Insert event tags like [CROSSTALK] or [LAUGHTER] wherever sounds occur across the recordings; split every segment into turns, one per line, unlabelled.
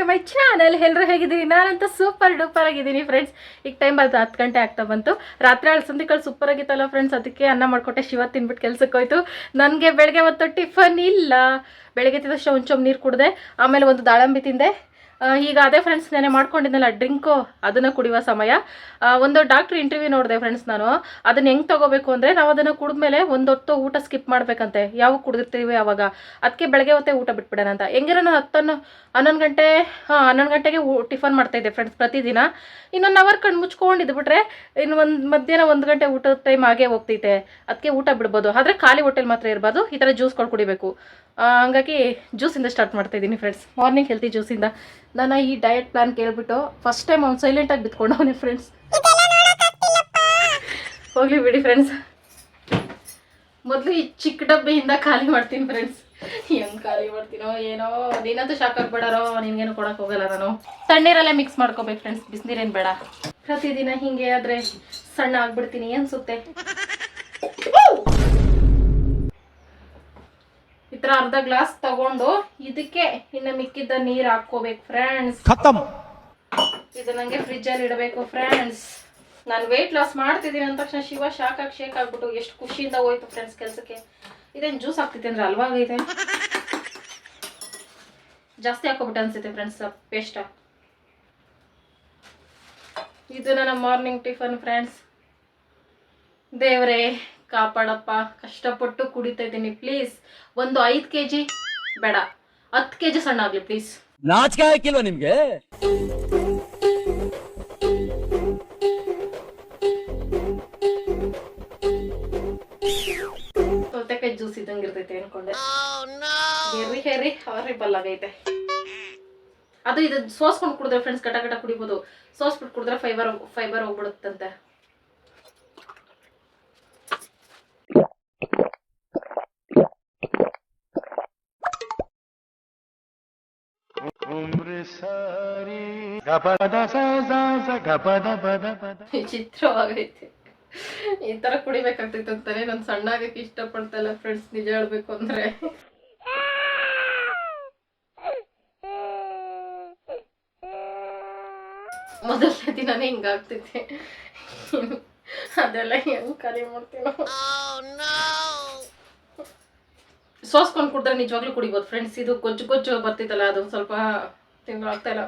To my channel ಎಲ್ಲರೂ ಹೇಗಿದ್ದೀನಿ ನಾನಂತೂ ಸೂಪರ್ ಡೂಪರ್ ಆಗಿದ್ದೀನಿ ಫ್ರೆಂಡ್ಸ್ ಈಗ ಟೈಮ್ ಬಂತು, ಹತ್ತು ಗಂಟೆ ಆಗ್ತಾ ಬಂತು. ರಾತ್ರಿ ಕಾಳು ಸೂಪರ್ ಆಗಿತ್ತಲ್ಲ ಫ್ರೆಂಡ್ಸ್ ಅದಕ್ಕೆ ಅನ್ನ ಮಾಡ್ಕೊಟ್ಟೆ. ಶಿವ ತಿನ್ಬಿಟ್ಟು ಕೆಲ್ಸಕ್ಕೆ ಹೋಯ್ತು. ನನಗೆ ಬೆಳಗ್ಗೆ ಮತ್ತು ಟಿಫನ್ ಇಲ್ಲ. ಬೆಳಗ್ಗೆ ತಿಂದ ಒಂಚೊಮ್ಮೆ ನೀರು ಕುಡಿದೆ. ಆಮೇಲೆ ಒಂದು ದಾಳಂಬಿ ತಿಂದೆ. ಈಗ ಅದೇ ಫ್ರೆಂಡ್ಸ್ ನೆನೆ ಮಾಡ್ಕೊಂಡಿದ್ನಲ್ಲ, ಡ್ರಿಂಕು, ಅದನ್ನು ಕುಡಿಯುವ ಸಮಯ. ಒಂದು ಡಾಕ್ಟ್ರ್ ಇಂಟರ್ವ್ಯೂ ನೋಡಿದೆ ಫ್ರೆಂಡ್ಸ್ ನಾನು. ಅದನ್ನ ಹೆಂಗೆ ತಗೋಬೇಕು ಅಂದರೆ ನಾವು ಅದನ್ನು ಕುಡಿದ್ಮೇಲೆ ಒಂದು ಹೊತ್ತು ಊಟ ಸ್ಕಿಪ್ ಮಾಡಬೇಕಂತೆ. ಯಾವ ಕುಡಿದಿರ್ತೀವಿ ಅವಾಗ ಅದಕ್ಕೆ ಬೆಳಗ್ಗೆ ಹೊತ್ತೇ ಊಟ ಬಿಟ್ಬಿಡೋಣ ಅಂತ. ಹೆಂಗಿರೋ ನಾನು ಹತ್ತನ್ನು, ಹನ್ನೊಂದು ಗಂಟೆ, ಹಾಂ, ಹನ್ನೊಂದು ಗಂಟೆಗೆ ಟಿಫನ್ ಮಾಡ್ತಾಯಿದ್ದೆ ಫ್ರೆಂಡ್ಸ್ ಪ್ರತಿದಿನ. ಇನ್ನೊಂದು ಅವರ್ ಕಣ್ಣು ಮುಚ್ಕೊಂಡಿದ್ಬಿಟ್ರೆ ಇನ್ನು ಒಂದು, ಮಧ್ಯಾಹ್ನ ಒಂದು ಗಂಟೆ ಊಟದ ಟೈಮ್ ಆಗೇ ಹೋಗ್ತೈತೆ. ಅದಕ್ಕೆ ಊಟ ಬಿಡ್ಬೋದು. ಆದರೆ ಖಾಲಿ ಹೋಟೆಲ್ ಮಾತ್ರ ಇರಬಾರ್ದು ಈ ಥರ ಜ್ಯೂಸ್ಗಳು ಕುಡಿಬೇಕು. ಹಾಗಾಗಿ ಹಂಗಾಗಿ ಜ್ಯೂಸಿಂದ ಸ್ಟಾರ್ಟ್ ಮಾಡ್ತಾ ಇದ್ದೀನಿ ಫ್ರೆಂಡ್ಸ್ ಮಾರ್ನಿಂಗ್ ಹೆಲ್ತಿ ಜ್ಯೂಸಿಂದ ನಾನು ಈ ಡಯಟ್ ಪ್ಲಾನ್ ಕೇಳ್ಬಿಟ್ಟು ಫಸ್ಟ್ ಟೈಮ್ ಅವ್ನು ಸೈಲೆಂಟಾಗಿ ಬಿತ್ಕೊಂಡವನೇ ಫ್ರೆಂಡ್ಸ್ ಹೋಗ್ಲಿ ಬಿಡಿ ಫ್ರೆಂಡ್ಸ್ ಮೊದಲು ಈ ಚಿಕ್ಕ ಡಬ್ಬಿಯಿಂದ ಖಾಲಿ ಮಾಡ್ತೀನಿ ಫ್ರೆಂಡ್ಸ್ ಹೆಂಗ್ ಖಾಲಿ ಮಾಡ್ತೀನೋ ಏನೋ ನೀನಂತೂ ಶಾಕ್ ಆಗ್ಬೇಡಾರೋ, ನಿನ್ಗೇನು ಕೊಡಕ್ ಹೋಗಲ್ಲ ನಾನು. ತಣ್ಣೀರಲ್ಲೇ ಮಿಕ್ಸ್ ಮಾಡ್ಕೋಬೇಕು ಫ್ರೆಂಡ್ಸ್ ಬಿಸಿನೀರೇನು ಬೇಡ. ಪ್ರತಿದಿನ ಹಿಂಗೆ ಆದ್ರೆ ಸಣ್ಣ ಆಗ್ಬಿಡ್ತೀನಿ ಅನ್ಸುತ್ತೆ ಇದ್ರ ಅರ್ಧ ಗ್ಲಾಸ್ ತಗೊಂಡು ಇದಕ್ಕೆ ಇನ್ನ ಮಿಕ್ಕಿದ್ದ ನೀರ್ ಹಾಕೋಬೇಕು ಫ್ರೆಂಡ್ಸ್ ಇದು ನನಗೆ ಫ್ರಿಜ್ಜಲ್ಲಿ ಇಡಬೇಕು ಫ್ರೆಂಡ್ಸ್ ನಾನು ವೆಯ್ಟ್ ಲಾಸ್ ಮಾಡ್ತಿದ್ದೀನಿ ಅಂದ ತಕ್ಷಣ ಶಿವ ಶಾಕಾಗಿ ಶೇಕ್ ಆಗ್ಬಿಟ್ಟು ಎಷ್ಟು ಖುಷಿಯಿಂದ ಹೋಯ್ತು ಫ್ರೆಂಡ್ಸ್ ಕೆಲಸಕ್ಕೆ. ಇದೇನು ಜ್ಯೂಸ್ ಆಗ್ತಿದೆ ಅಂದ್ರೆ ಇದೆ? ಜಾಸ್ತಿ ಹಾಕೋಬಿಟ್ಟು ಅನ್ಸುತ್ತೆ ಫ್ರೆಂಡ್ಸ್ ಪೇಸ್ಟ ಇದು ನನ್ನ ಮಾರ್ನಿಂಗ್ ಟಿಫನ್ ಫ್ರೆಂಡ್ಸ್ ದೇವ್ರೆ ಕಾಪಾಡಪ್ಪ. ಕಷ್ಟಪಟ್ಟು ಕುಡಿತಾ ಇದ್ದೀನಿ ಪ್ಲೀಸ್ ಒಂದು ಐದು ಕೆ ಜಿ ಬೇಡ. ಹತ್ತು ಕೆ ಜಿ ಸಣ್ಣ ಆಗಲಿ ಪ್ಲೀಸ್
ನಾಚಿಕೆ ಹಾಕಿಲ್ವಾ ನಿಮ್ಗೆ?
ಸೌತೆಕಾಯಿ ಜ್ಯೂಸ್ ಇದ್ದಂಗೆ ಇರ್ತೈತೆ ಅನ್ಕೊಂಡೆ. ಹೆರಿ ಹೆರಿ ಹಾರಿಬಲ್ ಆಗೈತೆ ಅದು ಇದು ಸೋಸ್ಕೊಂಡು ಕುಡಿದ್ರೆ ಫ್ರೆಂಡ್ಸ್ ಕಟ ಕಟ ಕುಡಿಬೋದು. ಸೋಸ್ಬಿಟ್ಟು ಕುಡಿದ್ರೆ ಫೈಬರ್ ಫೈಬರ್ ಹೋಗ್ಬಿಡುತ್ತಂತೆ. ವಿಚಿತ್ರವಾಗೈತೆ. ಈ ತರ ಕುಡಿಬೇಕಾಗ್ತೈತೆ ಅಂತಾನೆ ನಾನು ಸಣ್ಣ ಆಗಕ್ಕೆ ಇಷ್ಟಪಡ್ತಾ ಇಲ್ಲ ಫ್ರೆಂಡ್ಸ್ ನಿಜ ಹೇಳ್ಬೇಕು ಅಂದ್ರೆ. ಮೊದಲನೇ ದಿನನೇ ಹಿಂಗಾಗ್ತೈತೆ ಅದೆಲ್ಲ ಹೆಂಗ್ ಖಾಲಿ ಮಾಡ್ತೀನೋ. ಸೋಸ್ಕೊಂಡು ಕುಡಿದ್ರೆ ನಿಜವಾಗ್ಲೂ ಕುಡಿಬೋದು ಫ್ರೆಂಡ್ಸ್ ಇದು ಗೊಜ್ಜು ಗೊಜ್ಜು ಬರ್ತಿತ್ತಲ್ಲ ಅದೊಂದು ಸ್ವಲ್ಪ ತಿಂಗಳು ಆಗ್ತಾ ಇಲ್ಲ.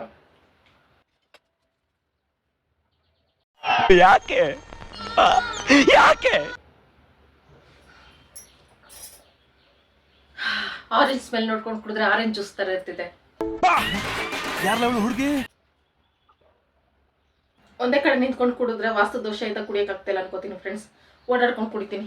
ಯಾಕೆ? ಯಾಕೆ?
ಆರೆಂಜ್ ಸ್ಮೆಲ್ ನೋಡ್ಕೊಂಡು ಕುಡಿದ್ರೆ ಆರೆಂಜ್ ಜ್ಯೂಸ್ ತರ ಇರ್ತಿದೆ.
ಹುಡುಗಿ?
ಒಂದೇ ಕಡೆ ನಿಂತ್ಕೊಂಡು ಕುಡಿದ್ರೆ ವಾಸ್ತು ದೋಷ ಇದ್ದ ಕುಡಿಯಕ್ ಆಗ್ತಿಲ್ಲ ಅನ್ಕೋತೀನಿ ಫ್ರೆಂಡ್ಸ್ ಓಡಾಡ್ಕೊಂಡು ಕುಡಿತೀನಿ.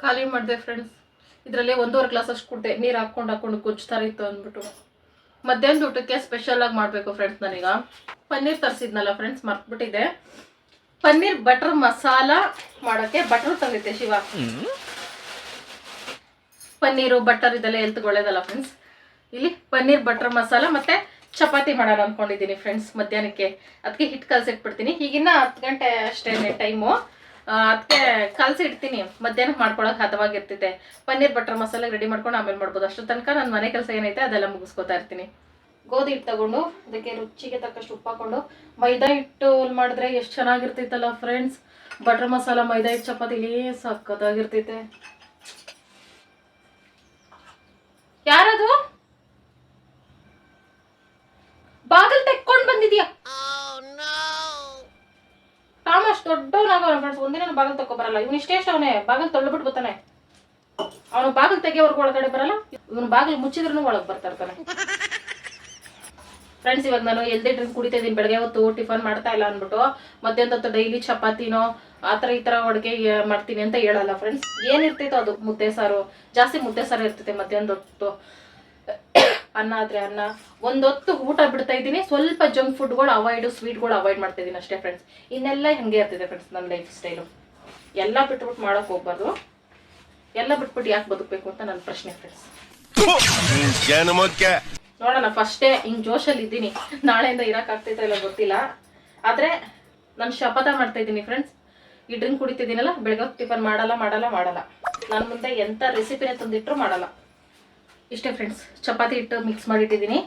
ಖಾಲಿ ಮಾಡಿದೆ ಫ್ರೆಂಡ್ಸ್ ಇದರಲ್ಲೇ ಒಂದೂವರೆ ಗ್ಲಾಸ್ ಅಷ್ಟು ಕುಡ್ದೆ. ನೀರು ಹಾಕ್ಕೊಂಡು ಹಾಕೊಂಡು ಗೊಜ್ಜುತ್ತಾರೆ ಇತ್ತು ಅಂದ್ಬಿಟ್ಟು. ಮಧ್ಯಾಹ್ನದ ಊಟಕ್ಕೆ ಸ್ಪೆಷಲ್ ಆಗಿ ಮಾಡಬೇಕು ಫ್ರೆಂಡ್ಸ್ ನಾನೀಗ. ಪನ್ನೀರ್ ತರಿಸಿದ್ನಲ್ಲ ಫ್ರೆಂಡ್ಸ್ ಮರ್ತ್ಬಿಟ್ಟಿದೆ ಪನ್ನೀರ್ ಬಟರ್ ಮಸಾಲ ಮಾಡೋಕ್ಕೆ ಬಟರ್ ತಂದಿದ್ದೆ ಶಿವ. ಪನ್ನೀರು ಬಟರ್ ಇದೆಲ್ಲ ಎಲ್ತ್ ಒಳ್ಳೇದಲ್ಲ ಫ್ರೆಂಡ್ಸ್ ಇಲ್ಲಿ ಪನ್ನೀರ್ ಬಟರ್ ಮಸಾಲ ಮತ್ತೆ ಚಪಾತಿ ಮಾಡೋಣ ಅಂದ್ಕೊಂಡಿದ್ದೀನಿ ಫ್ರೆಂಡ್ಸ್ ಮಧ್ಯಾಹ್ನಕ್ಕೆ. ಅದಕ್ಕೆ ಹಿಟ್ಟು ಕಲಸಿಟ್ಬಿಡ್ತೀನಿ. ಈಗಿನ್ನ ಹತ್ತು ಗಂಟೆ ಅಷ್ಟೇ ಟೈಮು ಅದಕ್ಕೆ ಕಲಸಿ ಇಡ್ತೀನಿ. ಮಧ್ಯಾಹ್ನ ಮಾಡ್ಕೊಳಕ್ಕೆ ಹದವಾಗಿರ್ತೈತೆ ಪನ್ನೀರ್ ಬಟರ್ ಮಸಾಲೆ ರೆಡಿ ಮಾಡ್ಕೊಂಡು ಆಮೇಲೆ ಮಾಡ್ಬೋದು. ಅಷ್ಟು ತನಕ ನಾನು ಮನೆ ಕೆಲಸ ಏನೈತೆ ಅದೆಲ್ಲ ಮುಗಿಸ್ಕೊತಾ ಇರ್ತೀನಿ. ಗೋಧಿ ಹಿಟ್ಟು ತಗೊಂಡು, ಅದಕ್ಕೆ ರುಚಿಗೆ ತಕ್ಕಷ್ಟು ಉಪ್ಪು ಹಾಕೊಂಡು, ಮೈದಾ ಹಿಟ್ಟು ಮಾಡಿದ್ರೆ ಎಷ್ಟು ಚೆನ್ನಾಗಿರ್ತೈತಲ್ಲ ಫ್ರೆಂಡ್ಸ್ ಬಟರ್ ಮಸಾಲ, ಮೈದಾ ಹಿಟ್ಟು ಚಪಾತಿಲಿ ಸಕ್ಕದಾಗಿರ್ತೈತೆ ಯಾರದು? ಬಾಗಿಲು ತೆಕ್ಕೊಂಡು ಬಂದಿದ್ಯಾ? ಅಷ್ಟು ದೊಡ್ಡವನಾಗ ಫ್ರೆಂಡ್ಸ್ ಒಂದಿನ ಬಾಗಿಲು ತಕೊ ಬರಲ್ಲ. ಇವನು ಇಷ್ಟೇ ಅವನೇ. ಬಾಗಿಲು ತೊಳ್ಬಿಟ್ಟು ಬರ್ತಾನೆ ಅವನು ಬಾಗಿಲು ತೆಗಿಯವರ್ಗ ಒಳಗಡೆ ಬರಲ್ಲ. ಇವನ್ ಬಾಗಿಲು ಮುಚ್ಚಿದ್ರೂ ಒಳಗ್ ಬರ್ತಾ ಇರ್ತಾನೆ. ಫ್ರೆಂಡ್ಸ್ ಇವಾಗ ನಾನು ಎಲ್ದೇ ಡ್ರಿಂಕ್ ಕುಡಿತಾ ಇದ್ದೀನಿ. ಬೆಳಗ್ಗೆ ಹೊತ್ತು ಟಿಫನ್ ಮಾಡ್ತಾ ಇಲ್ಲ ಅಂದ್ಬಿಟ್ಟು ಮಧ್ಯಾಹ್ನ ಹೊತ್ತು ಡೈಲಿ ಚಪಾತಿನೋ, ಆ ಥರ ಈ ತರ ಅಡುಗೆ ಮಾಡ್ತೀನಿ ಅಂತ ಹೇಳಲ್ಲ ಫ್ರೆಂಡ್ಸ್ ಏನಿರ್ತೈತೋ ಅದು ಮುದ್ದೆ ಸಾರು. ಜಾಸ್ತಿ ಮುದ್ದೆ ಸಾರು ಇರ್ತೈತೆ ಮಧ್ಯಾಹ್ನದ ಹೊತ್ತು ಅನ್ನ ಆದ್ರೆ ಅನ್ನ. ಒಂದೊತ್ತು ಊಟ ಬಿಡ್ತಾ ಇದ್ದೀನಿ. ಸ್ವಲ್ಪ ಜಂಕ್ ಫುಡ್ಗಳು ಅವಾಯ್ಡ್ ಸ್ವೀಟ್ಗಳು ಅವಾಯ್ಡ್ ಮಾಡ್ತಾ ಇದ್ದೀನಿ ಅಷ್ಟೇ ಫ್ರೆಂಡ್ಸ್ ಇನ್ನೆಲ್ಲ ಹಂಗೆ ಇರ್ತಿದೆ ಫ್ರೆಂಡ್ಸ್ ನನ್ನ ಲೈಫ್ ಸ್ಟೈಲು ಎಲ್ಲ ಬಿಟ್ಬಿಟ್ಟು ಮಾಡೋಕೆ ಹೋಗ್ಬಾರ್ದು. ಎಲ್ಲ ಬಿಟ್ಬಿಟ್ಟು ಯಾಕೆ ಬದುಕಬೇಕು ಅಂತ ನನ್ನ ಪ್ರಶ್ನೆ ಫ್ರೆಂಡ್ಸ್ ನೋಡೋಣ ಫಸ್ಟೇ ಹಿಂಗ್ ಜೋಶಲ್ಲಿ ಇದ್ದೀನಿ. ನಾಳೆಯಿಂದ ಇರಕ್ ಆಗ್ತೈತಾ ಇಲ್ಲ ಗೊತ್ತಿಲ್ಲ. ಆದ್ರೆ ನಾನು ಶಪಥ ಮಾಡ್ತಾ ಇದ್ದೀನಿ ಫ್ರೆಂಡ್ಸ್ ಈ ಡ್ರಿಂಕ್ ಕುಡಿತಿದ್ದೀನಲ್ಲ ಬೆಳಗ್ಗೆ ಟಿಫನ್ ಮಾಡಲ್ಲ ಮಾಡಲ್ಲ ಮಾಡಲ್ಲ. ನನ್ನ ಮುಂದೆ ಎಂಥ ರೆಸಿಪಿನೇ ತಂದಿಟ್ರು ಮಾಡಲ್ಲ. ಇಷ್ಟೇ ಫ್ರೆಂಡ್ಸ್ ಚಪಾತಿ ಹಿಟ್ಟು ಮಿಕ್ಸ್ ಮಾಡಿಟ್ಟಿದ್ದೀನಿ.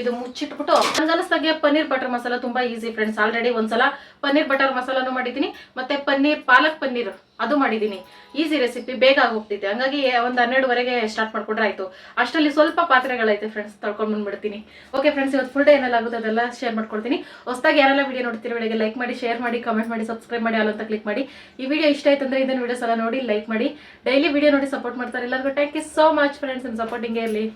ಇದು ಮುಚ್ಚಿಟ್ಬಿಟ್ಟು ನನಗನ್ನಿಸ್ದಾಗೆ ಪನ್ನೀರ್ ಬಟರ್ ಮಸಾಲ ತುಂಬಾ ಈಸಿ ಫ್ರೆಂಡ್ಸ್ ಆಲ್ರೆಡಿ ಒಂದ್ಸಲ ಪನ್ನೀರ್ ಬಟರ್ ಮಸಾಲಾನು ಮಾಡಿದ್ದೀನಿ. ಮತ್ತೆ ಪನ್ನೀರ್, ಪಾಲಕ್ ಪನ್ನೀರ್. ಅದು ಮಾಡಿದ್ದೀನಿ ಈಸಿ ರೆಸಿಪಿ ಬೇಗ ಹೋಗ್ತಿದೆ. ಹಂಗಾಗಿ ಒಂದು ಹನ್ನೆರಡುವರೆಗೆ ಸ್ಟಾರ್ಟ್ ಮಾಡ್ಕೊಂಡ್ರೆ ಆಯ್ತು. ಅಷ್ಟರಲ್ಲಿ ಸ್ವಲ್ಪ ಪಾತ್ರೆಗಳೈತೆ ಫ್ರೆಂಡ್ಸ್ ತಳ್ಕೊಂಡು ಬಂದ್ಬಿಡ್ತೀನಿ. ಓಕೆ ಫ್ರೆಂಡ್ಸ್ ಇವತ್ತು ಫುಲ್ ಡೇ ಏನಾಗುತ್ತೆ ಅದೆಲ್ಲ ಶೇರ್ ಮಾಡ್ಕೊಡ್ತೀನಿ. ಹೊಸದಾಗಿ ಯಾರೆಲ್ಲ ವಿಡಿಯೋ ನೋಡ್ತೀರಿ ಬೆಳಗ್ಗೆ ಲೈಕ್ ಮಾಡಿ ಶೇರ್ ಮಾಡಿ ಕಮೆಂಟ್ ಮಾಡಿ ಸಬ್ಸ್ಕ್ರೈಬ್ ಮಾಡಿ ಅಲ್ಲಂತ ಕ್ಲಿಕ್ ಮಾಡಿ. ಈ ವಿಡಿಯೋ ಇಷ್ಟ ಆಯ್ತು ಅಂದ್ರೆ ಇದನ್ನ ವಿಡಿಯೋಸ್ ಎಲ್ಲ ನೋಡಿ ಲೈಕ್ ಮಾಡಿ. ಡೈಲಿ ವಿಡಿಯೋ ನೋಡಿ ಸಪೋರ್ಟ್ ಮಾಡ್ತಾರೆ. ಎಲ್ಲರಿಗೂ thank you so much friends ನಿಮ್ಮ ಸಪೋರ್ಟಿಂಗ್ ಇರಲಿ.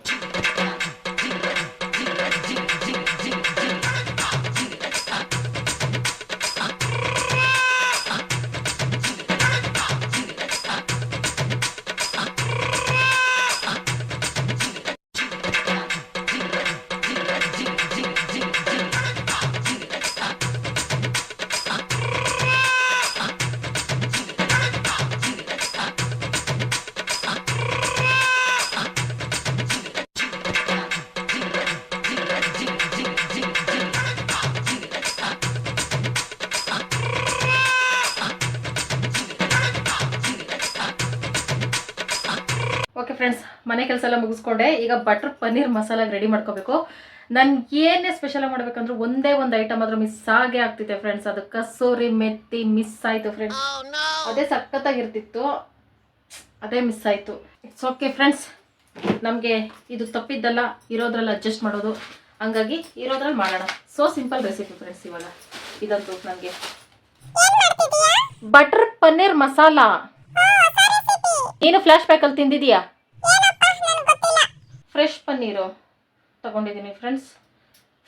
ಮನೆ ಕೆಲಸ ಎಲ್ಲ ಮುಗಿಸ್ಕೊಂಡೆ. ಈಗ ಬಟರ್ ಪನ್ನೀರ್ ಮಸಾಲ ರೆಡಿ ಮಾಡ್ಕೋಬೇಕು. ನನ್ಗೆ ಏನೇ ಸ್ಪೆಷಲ್ ಮಾಡ್ಬೇಕಂದ್ರೆ ಒಂದೇ ಒಂದು ಐಟಮ್ ಆದ್ರೂ ಮಿಸ್ ಆಗೇ ಆಗ್ತಿದೆ ಫ್ರೆಂಡ್ಸ್ ಅದು ಕಸೂರಿ ಮೆತ್ತಿ ಮಿಸ್ ಆಯ್ತು ಫ್ರೆಂಡ್ಸ್ ಅದೇ ಸಖತ್ತಾಗಿರ್ತಿತ್ತು. ಅದೇ ಮಿಸ್ ಆಯ್ತು. ಇಟ್ಸ್ ಓಕೆ ಫ್ರೆಂಡ್ಸ್ ನಮಗೆ ಇದು ತಪ್ಪಿದ್ದಲ್ಲ ಇರೋದ್ರಲ್ಲಿ ಅಡ್ಜಸ್ಟ್ ಮಾಡೋದು. ಹಂಗಾಗಿ ಇರೋದ್ರಲ್ಲಿ ಮಾಡೋಣ. ಸೊ ಸಿಂಪಲ್ ರೆಸಿಪಿ ಫ್ರೆಂಡ್ಸ್ ಇವಾಗ. ಇದಂತೂ ನನಗೆ ಬಟರ್ ಪನ್ನೀರ್ ಮಸಾಲ. ನೀನು ಫ್ಲಾಶ್ ಪ್ಯಾಕಲ್ಲಿ ತಿಂದಿದೀಯಾ ಫ್ರೆಶ್ ಪನ್ನೀರು ತಗೊಂಡಿದ್ದೀನಿ ಫ್ರೆಂಡ್ಸ್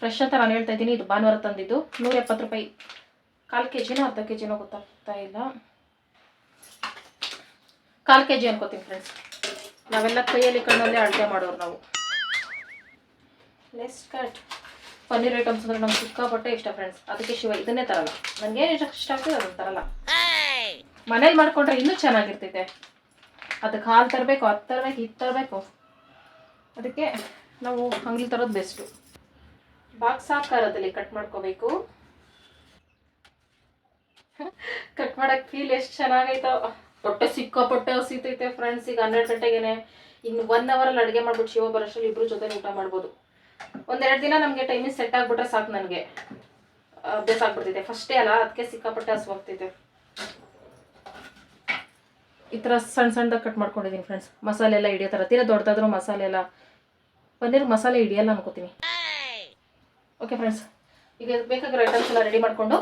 ಫ್ರೆಶ್ ಅಂತ ನಾನು ಹೇಳ್ತಾ ಇದ್ದೀನಿ, ಇದು ಭಾನುವಾರ ತಂದಿದ್ದು. ನೂರ ಎಪ್ಪತ್ತು ರೂಪಾಯಿ. ಕಾಲು ಕೆ ಜಿನೋ ಅರ್ಧ ಕೆ ಜಿನೋ ಗೊತ್ತಾಗ್ತಾ ಇಲ್ಲ. ಕಾಲು ಕೆ ಜಿ ಅನ್ಕೋತೀನಿ ಫ್ರೆಂಡ್ಸ್ ನಾವೆಲ್ಲ ಕೈಯಲ್ಲಿ ಕಣ್ಣಲ್ಲೇ ಅಳತೆ ಮಾಡೋರು ನಾವು. ನೆಕ್ಸ್ಟ್ ಕಟ್ ಪನ್ನೀರ್ ಐಟಮ್ಸ್ ಅಂದ್ರೆ ನಮ್ಗೆ ಸಿಕ್ಕಾಪಟ್ಟೆ ಇಷ್ಟ ಫ್ರೆಂಡ್ಸ್ ಅದಕ್ಕೆ ಶಿವ ಇದನ್ನೇ ತರಲ್ಲ. ನನಗೆ ಇಷ್ಟ ಆಗ್ತದೆ ಅದನ್ನು ತರಲ್ಲ. ಮನೇಲಿ ಮಾಡ್ಕೊಂಡ್ರೆ ಇನ್ನೂ ಚೆನ್ನಾಗಿರ್ತೈತೆ. ಅದಕ್ಕೆ ಹಾಲು ತರಬೇಕು, ಅದು ತರಬೇಕು, ಇದು ತರಬೇಕು. ಅದಕ್ಕೆ ನಾವು ಅಂಗಡಿ ತರೋದು ಬೆಸ್ಟು ಬಾಕ್ಸ್ ಆಕಾರದಲ್ಲಿ ಕಟ್ ಮಾಡ್ಕೋಬೇಕು. ಕಟ್ ಮಾಡಕ್ ಫೀಲ್ ಎಷ್ಟು ಚೆನ್ನಾಗೈತೋ. ಹೊಟ್ಟೆ ಸಿಕ್ಕಾಪಟ್ಟೆ ಹಸಿತೈತೆ ಫ್ರೆಂಡ್ಸ್ ಈಗ ಹನ್ನೆರಡು ಗಂಟೆಗೆನೆ. ಇನ್ನು ಒನ್ ಅವರಲ್ಲಿ ಅಡುಗೆ ಮಾಡ್ಬಿಟ್ಟು ಶಿವ ಬರೋಷ್ಟ್ರಲ್ಲಿ ಇಬ್ರು ಜೊತೆ ಊಟ ಮಾಡ್ಬೋದು. ಒಂದೆರಡು ದಿನ ನಮಗೆ ಟೈಮಿಂಗ್ ಸೆಟ್ ಆಗ್ಬಿಟ್ರೆ ಸಾಕು ನನಗೆ. ಅಭ್ಯಾಸ ಆಗ್ಬಿಡ್ತೈತೆ. ಫಸ್ಟೇ ಅಲ್ಲ, ಅದಕ್ಕೆ ಸಿಕ್ಕಾಪಟ್ಟೆ ಹಸುವಾಗ್ತಿದೆ ಈ ಥರ ಸಣ್ಣ ಸಣ್ಣದಾಗಿ ಕಟ್ ಮಾಡ್ಕೊಂಡಿದ್ದೀನಿ ಫ್ರೆಂಡ್ಸ್ ಮಸಾಲೆ ಎಲ್ಲ ಹಿಡಿಯೋ ಥರ ತೀರಾ ದೊಡ್ಡದಾದ್ರೂ ಮಸಾಲೆ ಎಲ್ಲ. ಪನ್ನೀರ್ ಮಸಾಲೆ ಹಿಡಿಯಲ್ಲ ಅನ್ಕೋತೀನಿ. ಓಕೆ ಫ್ರೆಂಡ್ಸ್ ಈಗ ಬೇಕಾಗಿರೋ ಐಟಮ್ಸ್ ಎಲ್ಲ ರೆಡಿ ಮಾಡಿಕೊಂಡು